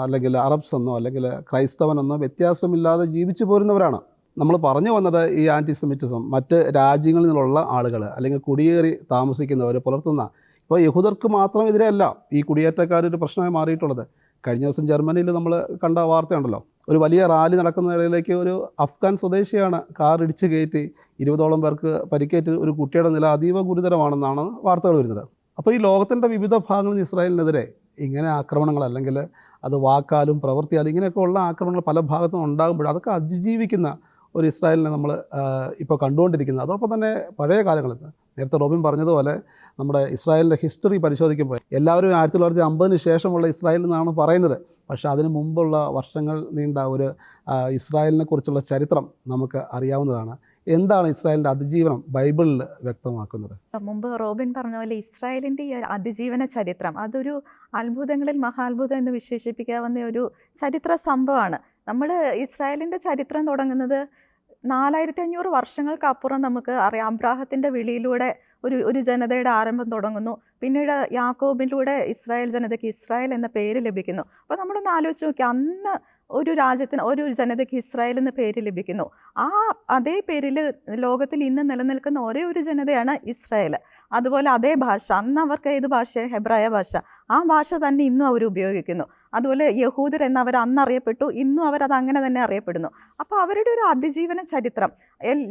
അല്ലെങ്കിൽ അറബ്സ് എന്നോ അല്ലെങ്കിൽ ക്രൈസ്തവനെന്നോ വ്യത്യാസമില്ലാതെ ജീവിച്ചു പോരുന്നവരാണ്. നമ്മൾ പറഞ്ഞു വന്നത് ഈ ആന്റിസെമിറ്റിസം മറ്റ് രാജ്യങ്ങളിൽ നിന്നുള്ള ആളുകൾ അല്ലെങ്കിൽ കുടിയേറി താമസിക്കുന്നവർ പുലർത്തുന്ന ഇപ്പോൾ യഹൂദർക്ക് മാത്രം എതിരെയല്ല ഈ കുടിയേറ്റക്കാരൊരു പ്രശ്നമായി മാറിയിട്ടുള്ളത്. കഴിഞ്ഞ ദിവസം ജർമ്മനിയിൽ നമ്മൾ കണ്ട വാർത്തയുണ്ടല്ലോ. ഒരു വലിയ റാലി നടക്കുന്ന ഇടയിലേക്ക് ഒരു അഫ്ഗാൻ സ്വദേശിയാണ് കാർ ഇടിച്ച് കയറ്റി ഇരുപതോളം പേർക്ക് പരിക്കേറ്റ് ഒരു കുട്ടിയുടെ നില അതീവ ഗുരുതരമാണെന്നാണ് വാർത്തകൾ വരുന്നത്. അപ്പോൾ ഈ ലോകത്തിന്റെ വിവിധ ഭാഗങ്ങളിൽ ഇസ്രായേലിനെതിരെ ഇങ്ങനെ ആക്രമണങ്ങൾ അല്ലെങ്കിൽ അത് വാക്കാലും പ്രവൃത്തിയാലും ഇങ്ങനെയൊക്കെ ഉള്ള ആക്രമണങ്ങൾ പല ഭാഗത്തും ഉണ്ടാകുമ്പോൾ അതൊക്കെ അതിജീവിക്കുന്ന ഒരു ഇസ്രായേലിനെ നമ്മൾ ഇപ്പോൾ കണ്ടുകൊണ്ടിരിക്കുന്നത്. അതോടൊപ്പം തന്നെ പഴയ കാലങ്ങളിൽ നേരത്തെ റോബിൻ പറഞ്ഞതുപോലെ നമ്മുടെ ഇസ്രായേലിന്റെ ഹിസ്റ്ററി പരിശോധിക്കുമ്പോൾ എല്ലാവരും ആയിരത്തി തൊള്ളായിരത്തി അമ്പതിന് ശേഷമുള്ള ഇസ്രായേൽ എന്നാണ് പറയുന്നത്. പക്ഷേ അതിന് മുമ്പുള്ള വർഷങ്ങൾ നീണ്ട ഒരു ഇസ്രായേലിനെ കുറിച്ചുള്ള ചരിത്രം നമുക്ക് അറിയാവുന്നതാണ്. എന്താണ് ഇസ്രായേലിന്റെ അതിജീവനം ബൈബിളിൽ വ്യക്തമാക്കുന്നത്? മുമ്പ് റോബിൻ പറഞ്ഞ പോലെ ഇസ്രായേലിന്റെ ഈ അതിജീവന ചരിത്രം അതൊരു അത്ഭുതങ്ങളിൽ മഹാത്ഭുതം എന്ന് വിശേഷിപ്പിക്കാവുന്ന ഒരു ചരിത്ര സംഭവമാണ്. നമ്മൾ ഇസ്രായേലിന്റെ ചരിത്രം തുടങ്ങുന്നത് നാലായിരത്തി അഞ്ഞൂറ് വർഷങ്ങൾക്കപ്പുറം നമുക്ക് അറിയാം. അബ്രാഹത്തിന്റെ വിളിയിലൂടെ ഒരു ഒരു ജനതയുടെ ആരംഭം തുടങ്ങുന്നു. പിന്നീട് യാക്കോബിലൂടെ ഇസ്രായേൽ ജനതയ്ക്ക് ഇസ്രായേൽ എന്ന പേര് ലഭിക്കുന്നു. അപ്പോൾ നമ്മളൊന്ന് ആലോചിച്ച് നോക്കി അന്ന് ഒരു രാജ്യത്തിന് ഒരു ജനതയ്ക്ക് ഇസ്രായേൽ എന്ന പേര് ലഭിക്കുന്നു. ആ അതേ പേരിൽ ലോകത്തിൽ ഇന്ന് നിലനിൽക്കുന്ന ഒരേ ഒരു ജനതയാണ് ഇസ്രായേൽ. അതുപോലെ അതേ ഭാഷ അന്ന് അവർക്ക് ഏത് ഭാഷ ഹെബ്രായ ഭാഷ. ആ ഭാഷ തന്നെ ഇന്നും അവർ ഉപയോഗിക്കുന്നു. അതുപോലെ യഹൂദർ എന്ന് അവർ അന്ന് അറിയപ്പെട്ടു ഇന്നും അവരത് അങ്ങനെ തന്നെ അറിയപ്പെടുന്നു. അപ്പോൾ അവരുടെ ഒരു അതിജീവന ചരിത്രം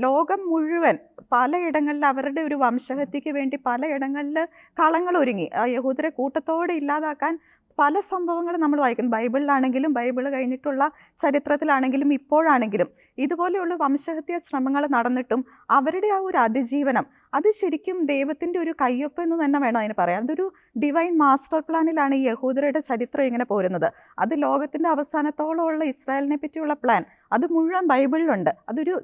ലോകം മുഴുവൻ പലയിടങ്ങളിൽ അവരുടെ ഒരു വംശഹത്യക്ക് വേണ്ടി പലയിടങ്ങളിൽ കളങ്ങൾ ഒരുങ്ങി. ആ യഹൂദരെ കൂട്ടത്തോടെ ഇല്ലാതാക്കാൻ പല സംഭവങ്ങളും നമ്മൾ വായിക്കുന്നു ബൈബിളിലാണെങ്കിലും ബൈബിൾ കഴിഞ്ഞിട്ടുള്ള ചരിത്രത്തിലാണെങ്കിലും ഇപ്പോഴാണെങ്കിലും ഇതുപോലെയുള്ള വംശഹത്യ ശ്രമങ്ങൾ നടന്നിട്ടും അവരുടെ ആ ഒരു അതിജീവനം അത് ശരിക്കും ദൈവത്തിന്റെ ഒരു കയ്യൊപ്പ് എന്ന് തന്നെ വേണം അതിന് പറയാൻ. അതൊരു ഡിവൈൻ മാസ്റ്റർ പ്ലാനിലാണ് ഈ യഹൂദരുടെ ചരിത്രം ഇങ്ങനെ പോരുന്നത്. അത് ലോകത്തിന്റെ അവസാനത്തോളമുള്ള ഇസ്രായേലിനെ പറ്റിയുള്ള പ്ലാൻ അത് മുഴുവൻ ബൈബിളിലുണ്ട്. അതൊരു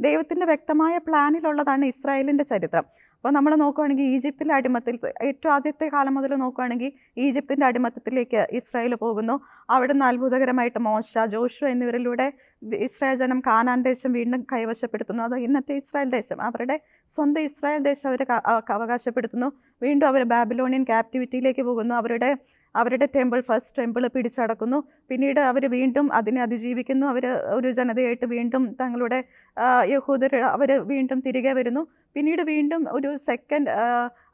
ദൈവത്തിന്റെ വ്യക്തമായ പ്ലാനിലുള്ളതാണ് ഇസ്രായേലിന്റെ ചരിത്രം. അപ്പോൾ നമ്മൾ നോക്കുകയാണെങ്കിൽ ഈജിപ്തിലെ അടിമത്തിൽ ഏറ്റവും ആദ്യത്തെ കാലം മുതൽ നോക്കുകയാണെങ്കിൽ ഈജിപ്തിന്റെ അടിമത്തത്തിലേക്ക് ഇസ്രായേൽ പോകുന്നു. അവിടുന്ന് അത്ഭുതകരമായിട്ട് മോശ ജോഷു എന്നിവരിലൂടെ ഇസ്രായേൽ ജനം കാനാൻ ദേശം വീണ്ടും കൈവശപ്പെടുത്തുന്നു. അത് ഇന്നത്തെ ഇസ്രായേൽ ദേശം. അവരുടെ സ്വന്തം ഇസ്രായേൽ ദേശം അവർ അവകാശപ്പെടുത്തുന്നു. വീണ്ടും അവർ ബാബിലോണിയൻ ക്യാപ്റ്റിവിറ്റിയിലേക്ക് പോകുന്നു. അവരുടെ അവരുടെ ടെമ്പിൾ ഫസ്റ്റ് ടെമ്പിൾ പിടിച്ചടക്കുന്നു. പിന്നീട് അവർ വീണ്ടും അതിനെ അതിജീവിക്കുന്നു. അവർ ഒരു ജനതയായിട്ട് വീണ്ടും തങ്ങളുടെ യഹൂദർ അവർ വീണ്ടും തിരികെ വരുന്നു. പിന്നീട് വീണ്ടും ഒരു സെക്കൻഡ്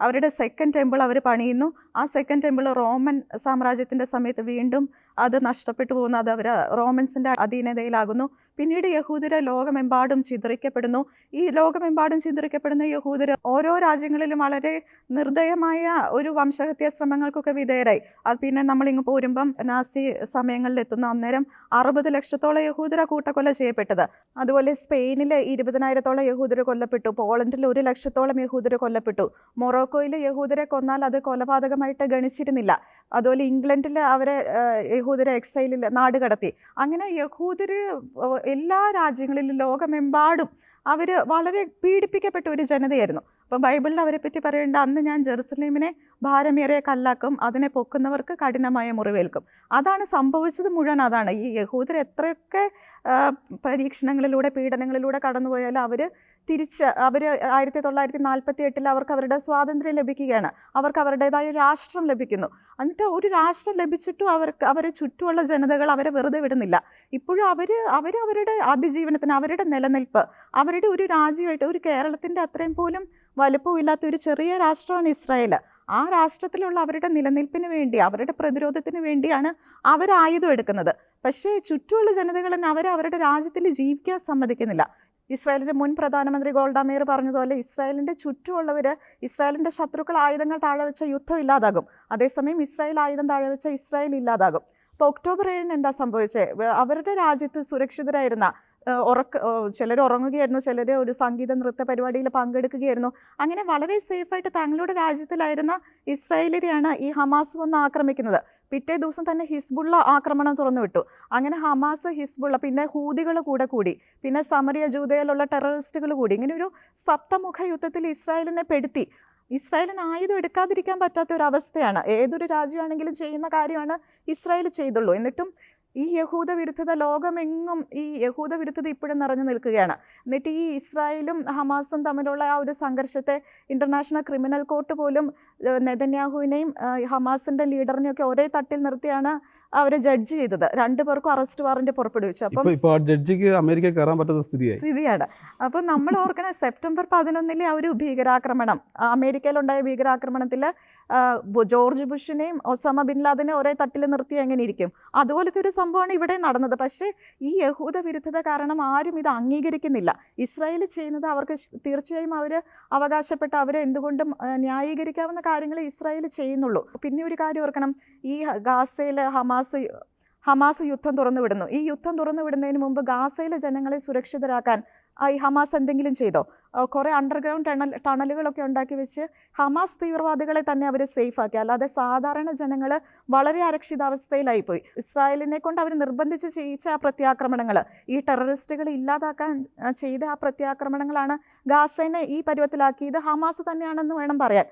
അവരുടെ സെക്കൻഡ് ടെമ്പിൾ അവർ പണിയുന്നു. ആ സെക്കൻഡ് ടെമ്പിൾ റോമൻ സാമ്രാജ്യത്തിന്റെ സമയത്ത് വീണ്ടും അത് നഷ്ടപ്പെട്ടു പോകുന്നു. അത് അവർ റോമൻസിന്റെ അധീനതയിലാകുന്നു. പിന്നീട് യഹൂദര് ലോകമെമ്പാടും ചിതറിക്കപ്പെടുന്നു. ഈ ലോകമെമ്പാടും ചിതറിക്കപ്പെടുന്ന യഹൂദർ ഓരോ രാജ്യങ്ങളിലും വളരെ നിർദ്ദയമായ ഒരു വംശഹത്യാ ശ്രമങ്ങൾക്കൊക്കെ വിധേയരായി. അത് പിന്നെ നമ്മളിങ്ങ് പോരുമ്പം നാസി സമയങ്ങളിൽ എത്തുന്ന അന്നേരം അറുപത് ലക്ഷത്തോളം യഹൂദര കൂട്ടക്കൊല ചെയ്യപ്പെട്ടത്. അതുപോലെ സ്പെയിനിലെ ഇരുപതിനായിരത്തോളം യഹൂദര് കൊല്ലപ്പെട്ടു. പോളണ്ടിൽ ഒരു ലക്ഷത്തോളം യഹൂദര് കൊല്ലപ്പെട്ടു. മൊറോക്കോയിലെ യഹൂദരെ കൊന്നാൽ അത് കൊലപാതകമായിട്ട് ഗണിച്ചിരുന്നില്ല. അതുപോലെ ഇംഗ്ലണ്ടിൽ അവരെ യഹൂദര യഹൂദരെ എക്സൈലിൽ നാട് കടത്തി അങ്ങനെ യഹൂദർ എല്ലാ രാജ്യങ്ങളിലും ലോകമെമ്പാടും അവർ വളരെ പീഡിപ്പിക്കപ്പെട്ട ഒരു ജനതയായിരുന്നു. അപ്പം ബൈബിളിൽ അവരെ പറ്റി പറയേണ്ട അന്ന് ഞാൻ ജെറുസലേമിനെ ഭാരമേറിയ കല്ലാക്കും അതിനെ പൊക്കുന്നവർക്ക് കഠിനമായ മുറിവേൽക്കും. അതാണ് സംഭവിച്ചത് മുഴുവൻ അതാണ്. ഈ യഹൂദർ എത്രയൊക്കെ പരീക്ഷണങ്ങളിലൂടെ പീഡനങ്ങളിലൂടെ കടന്നുപോയാലും അവർ തിരിച്ച് അവർ ആയിരത്തി തൊള്ളായിരത്തി നാൽപ്പത്തി എട്ടിൽ അവർക്ക് അവരുടെ സ്വാതന്ത്ര്യം ലഭിക്കുകയാണ്. അവർക്ക് അവരുടേതായ രാഷ്ട്രം ലഭിക്കുന്നു. എന്നിട്ട് ഒരു രാഷ്ട്രം ലഭിച്ചിട്ടും അവർക്ക് അവരെ ചുറ്റുമുള്ള ജനതകൾ അവരെ വെറുതെ വിടുന്നില്ല. ഇപ്പോഴും അവർ അവർ അവരുടെ അതിജീവനത്തിന് അവരുടെ നിലനിൽപ്പ് അവരുടെ ഒരു രാജ്യമായിട്ട് ഒരു കേരളത്തിന്റെ അത്രയും പോലും വലുപ്പമില്ലാത്ത ഒരു ചെറിയ രാഷ്ട്രമാണ് ഇസ്രായേൽ ആ രാഷ്ട്രത്തിലുള്ള അവരുടെ നിലനിൽപ്പിന് വേണ്ടി അവരുടെ പ്രതിരോധത്തിന് വേണ്ടിയാണ് അവർ ആയുധം എടുക്കുന്നത്. പക്ഷേ ചുറ്റുമുള്ള ജനതകൾ അവർ അവരുടെ രാജ്യത്തിൽ ജീവിക്കാൻ സമ്മതിക്കുന്നില്ല. ഇസ്രായേലിന്റെ മുൻ പ്രധാനമന്ത്രി ഗോൾഡാമേർ പറഞ്ഞതുപോലെ ഇസ്രായേലിന്റെ ചുറ്റുമുള്ളവർ ഇസ്രായേലിന്റെ ശത്രുക്കൾ ആയുധങ്ങൾ താഴെ വെച്ച യുദ്ധം ഇല്ലാതാകും. അതേസമയം ഇസ്രായേൽ ആയുധം താഴെ വെച്ച ഇസ്രായേൽ ഇല്ലാതാകും. അപ്പോൾ ഒക്ടോബർ ഏഴിന് എന്താ സംഭവിച്ചത് അവരുടെ രാജ്യത്ത് സുരക്ഷിതരായിരുന്ന ഉറക്ക ചിലർ ഉറങ്ങുകയായിരുന്നു ചിലർ ഒരു സംഗീത നൃത്ത പരിപാടിയിൽ പങ്കെടുക്കുകയായിരുന്നു. അങ്ങനെ വളരെ സേഫായിട്ട് തങ്ങളുടെ രാജ്യത്തിലായിരുന്ന ഇസ്രായേലിനെയാണ് ഈ ഹമാസ് വന്ന് ആക്രമിക്കുന്നത്. പിറ്റേ ദിവസം തന്നെ ഹിസ്ബുള്ള ആക്രമണം തുറന്നുവിട്ടു. അങ്ങനെ ഹമാസ് ഹിസ്ബുള്ള പിന്നെ ഹൂതികൾ കൂടെ കൂടി പിന്നെ സമറിയ ജൂതയിലുള്ള ടെററിസ്റ്റുകൾ കൂടി ഇങ്ങനെ ഒരു സപ്തമുഖ യുദ്ധത്തിൽ ഇസ്രായേലിനെ പെടുത്തി. ഇസ്രായേലിന് ആയുധം എടുക്കാതിരിക്കാൻ പറ്റാത്ത ഒരു അവസ്ഥയാണ്. ഏതൊരു രാജ്യമാണെങ്കിലും ചെയ്യുന്ന കാര്യമാണ് ഇസ്രായേൽ ചെയ്തുള്ളൂ. എന്നിട്ടും ഈ യഹൂദ വിരുദ്ധത ലോകമെങ്ങും ഈ യഹൂദ വിരുദ്ധത ഇപ്പോഴും നിറഞ്ഞു നിൽക്കുകയാണ്. എന്നിട്ട് ഈ ഇസ്രായേലും ഹമാസും തമ്മിലുള്ള ആ ഒരു സംഘർഷത്തെ ഇന്റർനാഷണൽ ക്രിമിനൽ കോർട്ട് പോലും നെതന്യാഹുവിനെയും ഹമാസിന്റെ ലീഡറിനെയും ഒക്കെ ഒരേ തട്ടിൽ നിർത്തിയാണ് അവരെ ജഡ്ജ് ചെയ്തത്. രണ്ടു പേർക്കും അറസ്റ്റ് വാറന്റ് പുറപ്പെടുവിച്ചു. അപ്പം ജഡ്ജിക്ക് അമേരിക്ക കയറാൻ പറ്റുന്ന സ്ഥിതിയാണ് സ്ഥിതിയാണ്. അപ്പം നമ്മൾ ഓർക്കണം സെപ്റ്റംബർ പതിനൊന്നിലെ ആ ഒരു ഭീകരാക്രമണം അമേരിക്കയിലുണ്ടായ ഭീകരാക്രമണത്തിൽ ജോർജ് ബുഷിനെയും ഒസാമ ബിൻ ലാദനെയും ഒരേ തട്ടിൽ നിർത്തി എങ്ങനെ ഇരിക്കും? അതുപോലത്തെ ഒരു സംഭവമാണ് ഇവിടെ നടന്നത്. പക്ഷേ ഈ യഹൂദ വിരുദ്ധത കാരണം ആരും ഇത് അംഗീകരിക്കുന്നില്ല. ഇസ്രായേൽ ചെയ്യുന്നത് അവർക്ക് തീർച്ചയായും അവർ അവകാശപ്പെട്ട അവരെ എന്തുകൊണ്ടും ന്യായീകരിക്കാവുന്ന കാര്യങ്ങൾ ഇസ്രായേൽ ചെയ്യുന്നുള്ളൂ. പിന്നെ ഒരു കാര്യം ഓർക്കണം. ഈ ഗാസയിൽ ഹമാസ് ഹമാസ് യുദ്ധം തുറന്നു വിടുന്നു. ഈ യുദ്ധം തുറന്നു വിടുന്നതിന് മുമ്പ് ഗാസയിലെ ജനങ്ങളെ സുരക്ഷിതരാക്കാൻ ഈ ഹമാസ് എന്തെങ്കിലും ചെയ്തോ? കുറേ അണ്ടർഗ്രൗണ്ട് ടണൽ ടണലുകളൊക്കെ ഉണ്ടാക്കി വെച്ച് ഹമാസ് തീവ്രവാദികളെ തന്നെ അവർ സേഫ് ആക്കി. അല്ലാതെ സാധാരണ ജനങ്ങൾ വളരെ അരക്ഷിതാവസ്ഥയിലായിപ്പോയി ഇസ്രായേലിനെ കൊണ്ട് അവർ നിർബന്ധിച്ച് ചെയ്യിച്ച ആ പ്രത്യാക്രമണങ്ങൾ ഈ ടെററിസ്റ്റുകൾ ഇല്ലാതാക്കാൻ ചെയ്ത ആ പ്രത്യാക്രമണങ്ങളാണ് ഗാസേനെ ഈ പരുവത്തിലാക്കിയത്. ഹമാസ് തന്നെയാണെന്ന് വേണം പറയാൻ.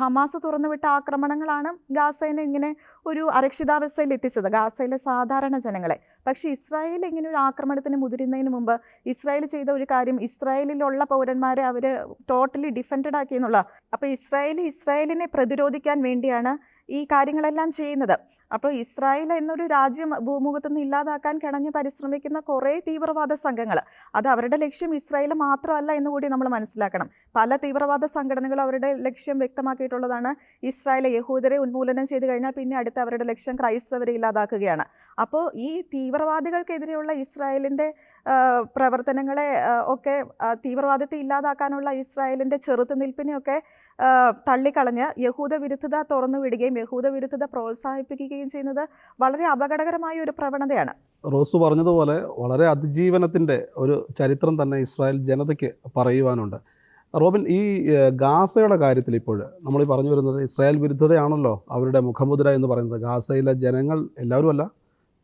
ഹമാസ് തുറന്നുവിട്ട ആക്രമണങ്ങളാണ് ഗാസേനെ ഇങ്ങനെ ഒരു അരക്ഷിതാവസ്ഥയിൽ എത്തിച്ചത്. ഗാസയിലെ സാധാരണ ജനങ്ങളെ. പക്ഷേ ഇസ്രായേൽ ഇങ്ങനെ ഒരു ആക്രമണത്തിന് മുതിരുന്നതിന് മുമ്പ് ഇസ്രായേൽ ചെയ്ത ഒരു കാര്യം ഇസ്രായേലിലുള്ള പൗരന്മാരെ അവർ ടോട്ടലി ഡിഫെൻഡഡ് ആക്കി എന്നുള്ള. അപ്പോൾ ഇസ്രായേൽ ഇസ്രായേലിനെ പ്രതിരോധിക്കാൻ വേണ്ടിയാണ് ഈ കാര്യങ്ങളെല്ലാം ചെയ്യുന്നത്. അപ്പോൾ ഇസ്രായേൽ എന്നൊരു രാജ്യം ഭൂമുഖത്ത് നിന്ന് ഇല്ലാതാക്കാൻ കിണഞ്ഞ് പരിശ്രമിക്കുന്ന കുറേ തീവ്രവാദ സംഘങ്ങൾ. അത് അവരുടെ ലക്ഷ്യം ഇസ്രായേൽ മാത്രമല്ല എന്ന് കൂടി നമ്മൾ മനസ്സിലാക്കണം. പല തീവ്രവാദ സംഘടനകൾ അവരുടെ ലക്ഷ്യം വ്യക്തമാക്കിയിട്ടുള്ളതാണ് ഇസ്രായേൽ യഹൂദരെ ഉന്മൂലനം ചെയ്ത് കഴിഞ്ഞാൽ പിന്നെ അടുത്ത അവരുടെ ലക്ഷ്യം ക്രൈസ്തവരെ ഇല്ലാതാക്കുകയാണ്. അപ്പോൾ ഈ തീവ്രവാദികൾക്കെതിരെയുള്ള ഇസ്രായേലിന്റെ പ്രവർത്തനങ്ങളെ ഒക്കെ തീവ്രവാദത്തെ ഇല്ലാതാക്കാനുള്ള ഇസ്രായേലിന്റെ ചെറുത്തുനിൽപ്പിനെയൊക്കെ തള്ളിക്കളഞ്ഞ് യഹൂദ വിരുദ്ധത തുറന്നുവിടുകയും യഹൂദ വിരുദ്ധത പ്രോത്സാഹിപ്പിക്കുകയും ചെയ്യുന്നത് വളരെ അപകടകരമായ ഒരു പ്രവണതയാണ്. റോസ് പറഞ്ഞതുപോലെ വളരെ അതിജീവനത്തിന്റെ ഒരു ചരിത്രം തന്നെ ഇസ്രായേൽ ജനതയ്ക്ക് പറയുവാനുണ്ട്. റോബിൻ ഈ ഗാസയുടെ കാര്യത്തിൽ ഇപ്പോൾ നമ്മൾ ഈ പറഞ്ഞു വരുന്നത് ഇസ്രായേൽ വിരുദ്ധതയാണല്ലോ അവരുടെ മുഖമുദ്ര എന്ന് പറയുന്നത്. ഗാസയിലെ ജനങ്ങൾ എല്ലാവരും അല്ല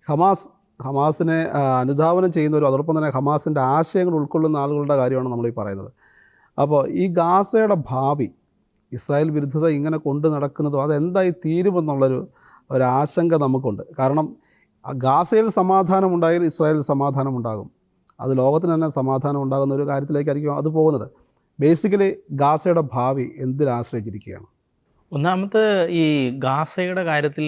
ഹമാസ് ഹമാസിനെ അനുധാവനം ചെയ്യുന്നവരും അതോടൊപ്പം തന്നെ ഹമാസിന്റെ ആശയങ്ങൾ ഉൾക്കൊള്ളുന്ന ആളുകളുടെ കാര്യമാണ് നമ്മൾ ഈ പറയുന്നത്. അപ്പോൾ ഈ ഗാസയുടെ ഭാവി ഇസ്രായേൽ വിരുദ്ധത ഇങ്ങനെ കൊണ്ടു നടക്കുന്നതും അതെന്തായി തീരുമെന്നുള്ളൊരു ഒരു ആശങ്ക നമുക്കുണ്ട്. കാരണം ഗാസയിൽ സമാധാനം ഉണ്ടായാൽ ഇസ്രായേൽ സമാധാനം ഉണ്ടാകും. അത് ലോകത്തിന് തന്നെ സമാധാനം ഉണ്ടാകുന്ന ഒരു കാര്യത്തിലേക്കായിരിക്കും അത് പോകുന്നത്. ബേസിക്കലി ഗാസയുടെ ഭാവി എന്തിനാശ്രയിച്ചിരിക്കുകയാണ് ഒന്നാമത്തെ ഈ ഗാസയുടെ കാര്യത്തിൽ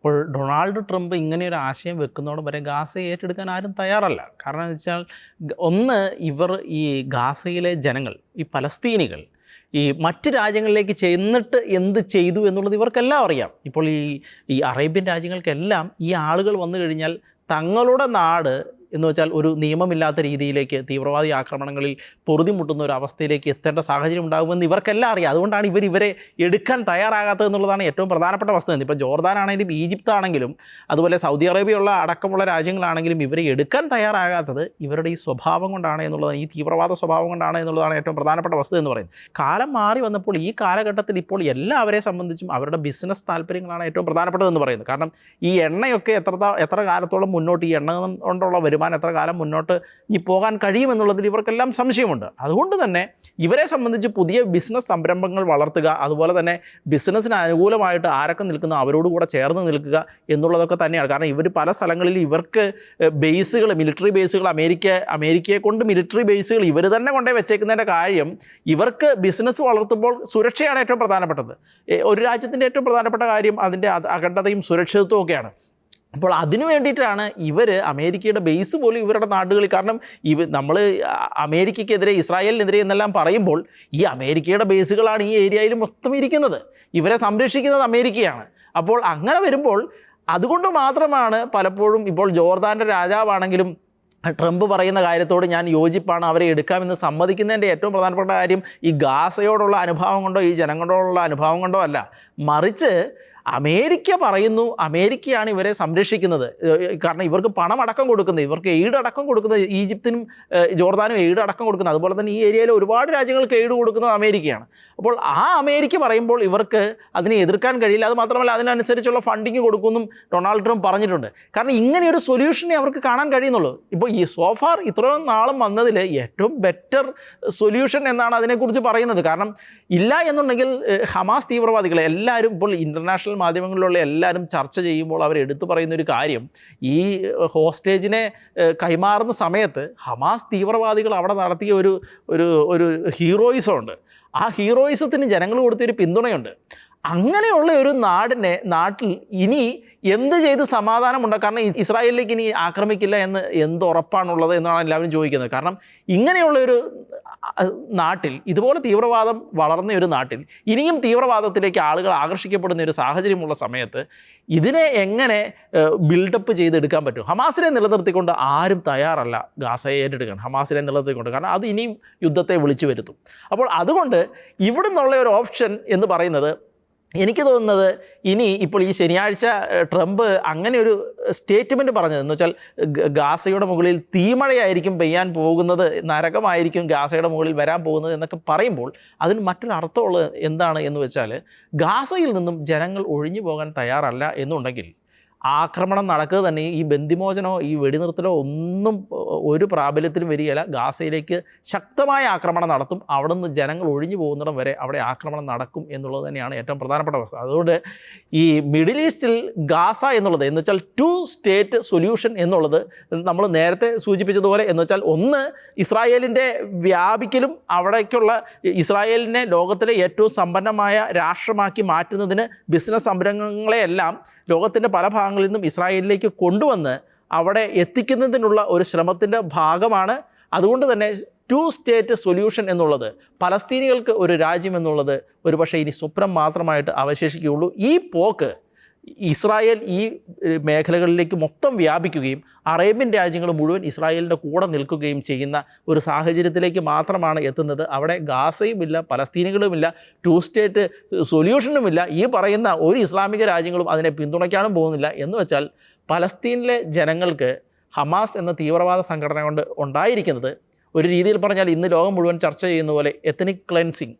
ഇപ്പോൾ ഡൊണാൾഡ് ട്രംപ് ഇങ്ങനെ ഒരു ആശയം വെക്കുന്നതോടെ വരെ ഗാസ ഏറ്റെടുക്കാൻ ആരും തയ്യാറല്ല. കാരണം എന്ന് വെച്ചാൽ ഒന്ന് ഇവർ ഈ ഗാസയിലെ ജനങ്ങൾ ഈ പലസ്തീനികൾ ഈ മറ്റ് രാജ്യങ്ങളിലേക്ക് ചെന്നിട്ട് എന്ത് ചെയ്തു എന്നുള്ളത് ഇവർക്കെല്ലാം അറിയാം. ഇപ്പോൾ ഈ ഈ അറേബ്യൻ രാജ്യങ്ങൾക്കെല്ലാം ഈ ആളുകൾ വന്നു കഴിഞ്ഞാൽ തങ്ങളുടെ നാട് എന്ന് വെച്ചാൽ ഒരു നിയമമില്ലാത്ത രീതിയിലേക്ക് തീവ്രവാദി ആക്രമണങ്ങളിൽ പൊറുതിമുട്ടുന്ന ഒരു അവസ്ഥയിലേക്ക് എത്തേണ്ട സാഹചര്യം ഉണ്ടാകുമെന്ന് ഇവർക്കെല്ലാം അറിയാം. അതുകൊണ്ടാണ് ഇവർ ഇവരെ എടുക്കാൻ തയ്യാറാകാത്തത് എന്നുള്ളതാണ് ഏറ്റവും പ്രധാനപ്പെട്ട വസ്തുത. ഇപ്പോൾ ജോർദാൻ ആണെങ്കിലും ഈജിപ്ത് ആണെങ്കിലും അതുപോലെ സൗദി അറേബ്യയുള്ള അടക്കമുള്ള രാജ്യങ്ങളാണെങ്കിലും ഇവരെ എടുക്കാൻ തയ്യാറാകാത്തത് ഇവരുടെ ഈ സ്വഭാവം കൊണ്ടാണ് എന്നുള്ളതാണ്. ഈ തീവ്രവാദ സ്വഭാവം കൊണ്ടാണ് എന്നുള്ളതാണ് ഏറ്റവും പ്രധാനപ്പെട്ട വസ്തുത എന്ന് പറയുന്നത്. കാലം മാറി വന്നപ്പോൾ ഈ കാലഘട്ടത്തിൽ ഇപ്പോൾ എല്ലാവരെ സംബന്ധിച്ചും അവരുടെ ബിസിനസ് താല്പര്യങ്ങളാണ് ഏറ്റവും പ്രധാനപ്പെട്ടതെന്ന് പറയുന്നത്. കാരണം ഈ എണ്ണയൊക്കെ എത്ര എത്ര കാലത്തോളം മുന്നോട്ട് ഈ എണ്ണ കൊണ്ടുള്ള വരുമാനം എത്ര കാലം മുന്നോട്ട് ഇനി പോകാൻ കഴിയുമെന്നുള്ളതിൽ ഇവർക്കെല്ലാം സംശയമുണ്ട്. അതുകൊണ്ട് തന്നെ ഇവരെ സംബന്ധിച്ച് പുതിയ ബിസിനസ് സംരംഭങ്ങൾ വളർത്തുക അതുപോലെ തന്നെ ബിസിനസ്സിന് അനുകൂലമായിട്ട് ആരൊക്കെ നിൽക്കുന്ന അവരോട് കൂടെ ചേർന്ന് നിൽക്കുക എന്നുള്ളതൊക്കെ തന്നെയാണ്. കാരണം ഇവർ പല സ്ഥലങ്ങളിൽ ഇവർക്ക് ബേസുകൾ മിലിറ്ററി ബേസുകൾ അമേരിക്ക അമേരിക്കയെ കൊണ്ട് മിലിറ്ററി ബേസുകൾ ഇവർ തന്നെ കൊണ്ടേ വെച്ചേക്കുന്നതിന്റെ കാര്യം ഇവർക്ക് ബിസിനസ് വളർത്തുമ്പോൾ സുരക്ഷയാണ് ഏറ്റവും പ്രധാനപ്പെട്ടത്. ഒരു രാജ്യത്തിന്റെ ഏറ്റവും പ്രധാനപ്പെട്ട കാര്യം അതിന്റെ അഖണ്ഡതയും സുരക്ഷിതത്വവും ഒക്കെയാണ്. അപ്പോൾ അതിനു വേണ്ടിയിട്ടാണ് ഇവർ അമേരിക്കയുടെ ബേസ് പോലും ഇവരുടെ നാടുകളിൽ കാരണം ഇവ നമ്മൾ അമേരിക്കയ്ക്കെതിരെ ഇസ്രായേലിനെതിരെ എന്നെല്ലാം പറയുമ്പോൾ ഈ അമേരിക്കയുടെ ബേസുകളാണ് ഈ ഏരിയയിൽ മൊത്തം ഇരിക്കുന്നത്. ഇവരെ സംരക്ഷിക്കുന്നത് അമേരിക്കയാണ്. അപ്പോൾ അങ്ങനെ വരുമ്പോൾ അതുകൊണ്ട് മാത്രമാണ് പലപ്പോഴും ഇപ്പോൾ ജോർദാന്റെ രാജാവാണെങ്കിലും ട്രംപ് പറയുന്ന കാര്യത്തോട് ഞാൻ യോജിപ്പാണ് അവരെ എടുക്കാമെന്ന് സമ്മതിക്കുന്നതിന്റെ ഏറ്റവും പ്രധാനപ്പെട്ട കാര്യം ഈ ഗാസയോടുള്ള അനുഭാവം കൊണ്ടോ ഈ ജനങ്ങളോടുള്ള അനുഭാവം കൊണ്ടോ അല്ല. മറിച്ച് അമേരിക്ക പറയുന്നു അമേരിക്കയാണ് ഇവരെ സംരക്ഷിക്കുന്നത്. കാരണം ഇവർക്ക് പണം അടക്കം കൊടുക്കുന്നത് ഇവർക്ക് എയ്ഡ് അടക്കം കൊടുക്കുന്നത് ഈജിപ്തിനും ജോർദാനും എയ്ഡ് അടക്കം കൊടുക്കുന്നത്. അതുപോലെ തന്നെ ഈ ഏരിയയിലെ ഒരുപാട് രാജ്യങ്ങൾക്ക് എയ്ഡ് കൊടുക്കുന്നത് അമേരിക്കയാണ്. അപ്പോൾ ആ അമേരിക്ക പറയുമ്പോൾ ഇവർക്ക് അതിനെ എതിർക്കാൻ കഴിയില്ല. അത് മാത്രമല്ല അതിനനുസരിച്ചുള്ള ഫണ്ടിങ് കൊടുക്കുമെന്നും ഡൊണാൾഡ് ട്രംപ് പറഞ്ഞിട്ടുണ്ട്. കാരണം ഇങ്ങനെ ഒരു സൊല്യൂഷനെ അവർക്ക് കാണാൻ കഴിയുന്നുള്ളൂ. ഇപ്പോൾ ഈ സോഫാർ ഇത്രയും നാളും വന്നതിൽ ഏറ്റവും ബെറ്റർ സൊല്യൂഷൻ എന്നാണ് അതിനെക്കുറിച്ച് പറയുന്നത്. കാരണം ഇല്ല എന്നുണ്ടെങ്കിൽ ഹമാസ് തീവ്രവാദികളെ എല്ലാവരും ഇപ്പോൾ ഇന്റർനാഷണൽ മാധ്യമങ്ങളിലുള്ള എല്ലാവരും ചർച്ച ചെയ്യുമ്പോൾ അവർ എടുത്തു പറയുന്ന ഒരു കാര്യം ഈ ഹോസ്റ്റേജിനെ കൈമാറുന്ന സമയത്ത് ഹമാസ് തീവ്രവാദികൾ അവിടെ നടത്തിയ ഒരു ഒരു ഒരു ഹീറോയിസം ഉണ്ട്. ആ ഹീറോയിസത്തിന് ജനങ്ങൾ കൊടുത്തൊരു പിന്തുണയുണ്ട്. അങ്ങനെയുള്ള ഒരു നാടിനെ നാട്ടിൽ ഇനി എന്ത് ചെയ്ത് സമാധാനമുണ്ടോ? കാരണം ഇ- ഇസ്രായേലിലേക്ക് ഇനി ആക്രമിക്കില്ല എന്ന് എന്ത് ഉറപ്പാണുള്ളത് എന്നാണ് എല്ലാവരും ചോദിക്കുന്നത്. കാരണം ഇങ്ങനെയുള്ള ഒരു നാട്ടിൽ ഇതുപോലെ തീവ്രവാദം വളർന്ന ഒരു നാട്ടിൽ ഇനിയും തീവ്രവാദത്തിലേക്ക് ആളുകൾ ആകർഷിക്കപ്പെടുന്ന ഒരു സാഹചര്യമുള്ള സമയത്ത് ഇതിനെ എങ്ങനെ ബിൽഡപ്പ് ചെയ്തെടുക്കാൻ പറ്റും? ഹമാസിനെ നിലനിർത്തിക്കൊണ്ട് ആരും തയ്യാറല്ല ഗാസയെ ഏറ്റെടുക്കാൻ. ഹമാസിനെ നിലനിർത്തിക്കൊണ്ട്. കാരണം അത് ഇനിയും യുദ്ധത്തെ വിളിച്ചു വരുത്തും. അപ്പോൾ അതുകൊണ്ട് ഇവിടുന്നുള്ള ഒരു ഓപ്ഷൻ എന്ന് പറയുന്നത് എനിക്ക് തോന്നുന്നത് ഇനി ഇപ്പോൾ ഈ ശനിയാഴ്ച ട്രംപ് അങ്ങനെ ഒരു സ്റ്റേറ്റ്മെന്റ് പറഞ്ഞത്. എന്ന് വെച്ചാൽ ഗാസയുടെ മുകളിൽ തീമഴയായിരിക്കും പെയ്യാൻ പോകുന്നത് നരകമായിരിക്കും ഗാസയുടെ മുകളിൽ വരാൻ പോകുന്നത് എന്നൊക്കെ പറയുമ്പോൾ അതിന് മറ്റൊരു അർത്ഥമുള്ളത് എന്താണ് എന്ന് വെച്ചാൽ ഗാസയിൽ നിന്നും ജനങ്ങൾ ഒഴിഞ്ഞു പോകാൻ തയ്യാറല്ല എന്നുണ്ടെങ്കിൽ ആക്രമണം നടക്കുക തന്നെ ഈ ബന്ധിമോചനോ ഈ വെടിനിർത്തലോ ഒന്നും ഒരു പ്രാബല്യത്തിലും വരികയില്ല. ഗാസയിലേക്ക് ശക്തമായ ആക്രമണം നടത്തും. അവിടെ നിന്ന് ജനങ്ങൾ ഒഴിഞ്ഞു പോകുന്നിടം വരെ അവിടെ ആക്രമണം നടക്കും എന്നുള്ളത് തന്നെയാണ് ഏറ്റവും പ്രധാനപ്പെട്ട അവസ്ഥ. അതുകൊണ്ട് ഈ മിഡിൽ ഈസ്റ്റിൽ ഗാസ എന്നുള്ളത് എന്ന് വെച്ചാൽ ടു സ്റ്റേറ്റ് സൊല്യൂഷൻ എന്നുള്ളത് നമ്മൾ നേരത്തെ സൂചിപ്പിച്ചതുപോലെ എന്ന് വെച്ചാൽ ഒന്ന് ഇസ്രായേലിന്റെ വ്യാപിക്കലും അവിടേക്കുള്ള ഇസ്രായേലിനെ ലോകത്തിലെ ഏറ്റവും സമ്പന്നമായ രാഷ്ട്രമാക്കി മാറ്റുന്നതിന് ബിസിനസ് സംരംഭങ്ങളെയെല്ലാം ലോകത്തിന്റെ പല ഭാഗങ്ങളിൽ നിന്നും ഇസ്രായേലിലേക്ക് കൊണ്ടുവന്ന് അവിടെ എത്തിക്കുന്നതിനുള്ള ഒരു ശ്രമത്തിന്റെ ഭാഗമാണ്. അതുകൊണ്ട് തന്നെ ടു സ്റ്റേറ്റ് സൊല്യൂഷൻ എന്നുള്ളത് പലസ്തീനികൾക്ക് ഒരു രാജ്യം എന്നുള്ളത് ഒരു പക്ഷേ ഇനി സ്വപ്നം മാത്രമായിട്ട് അവശേഷിക്കുകയുള്ളൂ. ഈ പോക്ക് ഇസ്രായേൽ ഈ മേഖലകളിലേക്ക് മൊത്തം വ്യാപിക്കുകയും അറേബ്യൻ രാജ്യങ്ങൾ മുഴുവൻ ഇസ്രായേലിന്റെ കൂടെ നിൽക്കുകയും ചെയ്യുന്ന ഒരു സാഹചര്യത്തിലേക്ക് മാത്രമാണ് എത്തുന്നത്. അവിടെ ഗാസയുമില്ല പലസ്തീനികളുമില്ല ടു സ്റ്റേറ്റ് സൊല്യൂഷനുമില്ല. ഈ പറയുന്ന ഒരു ഇസ്ലാമിക രാജ്യങ്ങളും അതിനെ പിന്തുണയ്ക്കാനും പോകുന്നില്ല. എന്ന് വെച്ചാൽ പലസ്തീനിലെ ജനങ്ങൾക്ക് ഹമാസ് എന്ന തീവ്രവാദ സംഘടന കൊണ്ട് ഉണ്ടായിരിക്കുന്നത് ഒരു രീതിയിൽ പറഞ്ഞാൽ ഇന്ന് ലോകം മുഴുവൻ ചർച്ച ചെയ്യുന്ന പോലെ എത്തനിക് ക്ലെൻസിങ്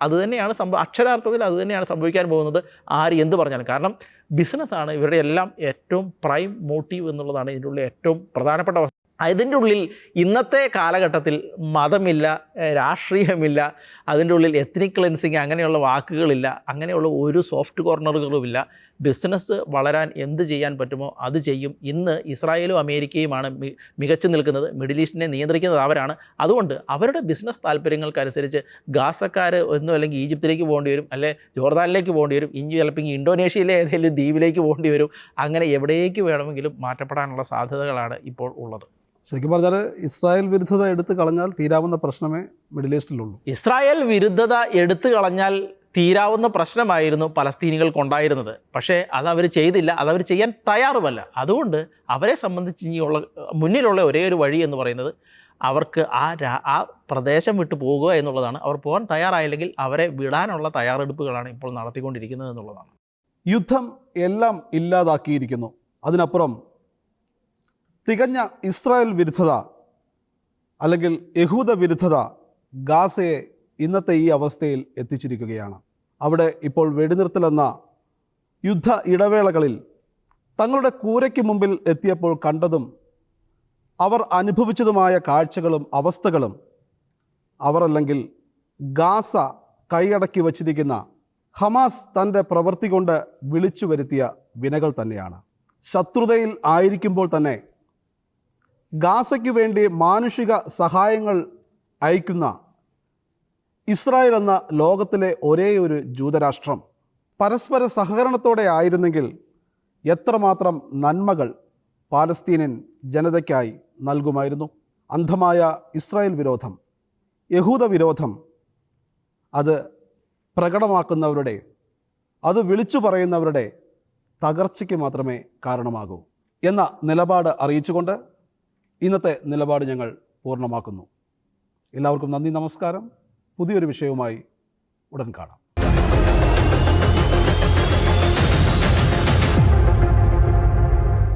അത് തന്നെയാണ് സംഭവം അക്ഷരാർത്ഥത്തിൽ അതുതന്നെയാണ് സംഭവിക്കാൻ പോകുന്നത് ആര് എന്ത് പറഞ്ഞാലും. കാരണം ബിസിനസ്സാണ് ഇവരുടെ എല്ലാം ഏറ്റവും പ്രൈം മോട്ടീവ് എന്നുള്ളതാണ് ഇതിന്റെ ഉള്ളിൽ ഏറ്റവും പ്രധാനപ്പെട്ട വസ്തു. അതിന്റെ ഉള്ളിൽ ഇന്നത്തെ കാലഘട്ടത്തിൽ മതമില്ല രാഷ്ട്രീയമില്ല അതിന്റെ ഉള്ളിൽ എത്നിക് ക്ലെൻസിങ് അങ്ങനെയുള്ള വാക്കുകളില്ല അങ്ങനെയുള്ള ഒരു സോഫ്റ്റ് കോർണറുകളുമില്ല ബിസിനസ് വളരാൻ എന്ത് ചെയ്യാൻ പറ്റുമോ അത് ചെയ്യും. ഇന്ന് ഇസ്രായേലും അമേരിക്കയുമാണ് മികച്ചു നിൽക്കുന്നത് മിഡിൽ ഈസ്റ്റിനെ നിയന്ത്രിക്കുന്നത് അവരാണ്. അതുകൊണ്ട് അവരുടെ ബിസിനസ് താല്പര്യങ്ങൾക്കനുസരിച്ച് ഗാസക്കാർ ഒന്നും അല്ലെങ്കിൽ ഈജിപ്തിലേക്ക് പോകേണ്ടി വരും അല്ലെ ജോർദാനിലേക്ക് പോകേണ്ടി വരും ഇനി ചിലപ്പോൾ ഇന്തോനേഷ്യയിലെ ഏതെങ്കിലും ദ്വീപിലേക്ക് പോകേണ്ടി വരും. അങ്ങനെ എവിടേക്ക് വേണമെങ്കിലും മാറ്റപ്പെടാനുള്ള സാധ്യതകളാണ് ഇപ്പോൾ ഉള്ളത്. ശരിക്കും പറഞ്ഞാൽ ഇസ്രായേൽ വിരുദ്ധത എടുത്തു കളഞ്ഞാൽ തീരാവുന്ന പ്രശ്നമേ മിഡിൽ ഈസ്റ്റിലുള്ളൂ. ഇസ്രായേൽ വിരുദ്ധത എടുത്തു കളഞ്ഞാൽ തീരാവുന്ന പ്രശ്നമായിരുന്നു പലസ്തീനികൾക്കുണ്ടായിരുന്നത്. പക്ഷേ അത് അവർ ചെയ്തില്ല അതവർ ചെയ്യാൻ തയ്യാറുമല്ല. അതുകൊണ്ട് അവരെ സംബന്ധിച്ച് ഇനിയുള്ള മുന്നിലുള്ള ഒരേ ഒരു വഴി എന്ന് പറയുന്നത് അവർക്ക് ആ രാ ആ പ്രദേശം വിട്ടു പോകുക എന്നുള്ളതാണ്. അവർ പോകാൻ തയ്യാറായില്ലെങ്കിൽ അവരെ വിടാനുള്ള തയ്യാറെടുപ്പുകളാണ് ഇപ്പോൾ നടത്തിക്കൊണ്ടിരിക്കുന്നത് എന്നുള്ളതാണ്. യുദ്ധം എല്ലാം ഇല്ലാതാക്കിയിരിക്കുന്നു. അതിനപ്പുറം തികഞ്ഞ ഇസ്രായേൽ വിരുദ്ധത അല്ലെങ്കിൽ യഹൂദ വിരുദ്ധത ഗാസയെ ഇന്നത്തെ ഈ അവസ്ഥയിൽ എത്തിച്ചിരിക്കുകയാണ്. അവിടെ ഇപ്പോൾ വെടിനിർത്തലെന്ന യുദ്ധ ഇടവേളകളിൽ തങ്ങളുടെ കൂരയ്ക്ക് മുമ്പിൽ എത്തിയപ്പോൾ കണ്ടതും അവർ അനുഭവിച്ചതുമായ കാഴ്ചകളും അവസ്ഥകളും അവർ അല്ലെങ്കിൽ ഗാസ കൈയടക്കി വച്ചിരിക്കുന്ന ഹമാസ് തന്റെ പ്രവൃത്തി കൊണ്ട് വിളിച്ചു വരുത്തിയ വിനകൾ തന്നെയാണ്. ശത്രുതയിൽ ആയിരിക്കുമ്പോൾ തന്നെ ഗാസയ്ക്ക് വേണ്ടി മാനുഷിക സഹായങ്ങൾ അയക്കുന്ന ഇസ്രായേൽ എന്ന ലോകത്തിലെ ഒരേ ഒരു ജൂതരാഷ്ട്രം പരസ്പര സഹകരണത്തോടെ ആയിരുന്നെങ്കിൽ എത്രമാത്രം നന്മകൾ പാലസ്തീനിയൻ ജനതയ്ക്കായി നൽകുമായിരുന്നു. അന്ധമായ ഇസ്രായേൽ വിരോധം യഹൂദ വിരോധം അത് പ്രകടമാക്കുന്നവരുടെ അത് വിളിച്ചു പറയുന്നവരുടെ തകർച്ചയ്ക്ക് മാത്രമേ കാരണമാകൂ എന്ന നിലപാട് അറിയിച്ചുകൊണ്ട് ഇന്നത്തെ നിലപാട് ഞങ്ങൾ പൂർണമാക്കുന്നു. എല്ലാവർക്കും നന്ദി നമസ്കാരം. പുതിയൊരു വിഷയവുമായി ഉടൻ കാണാം.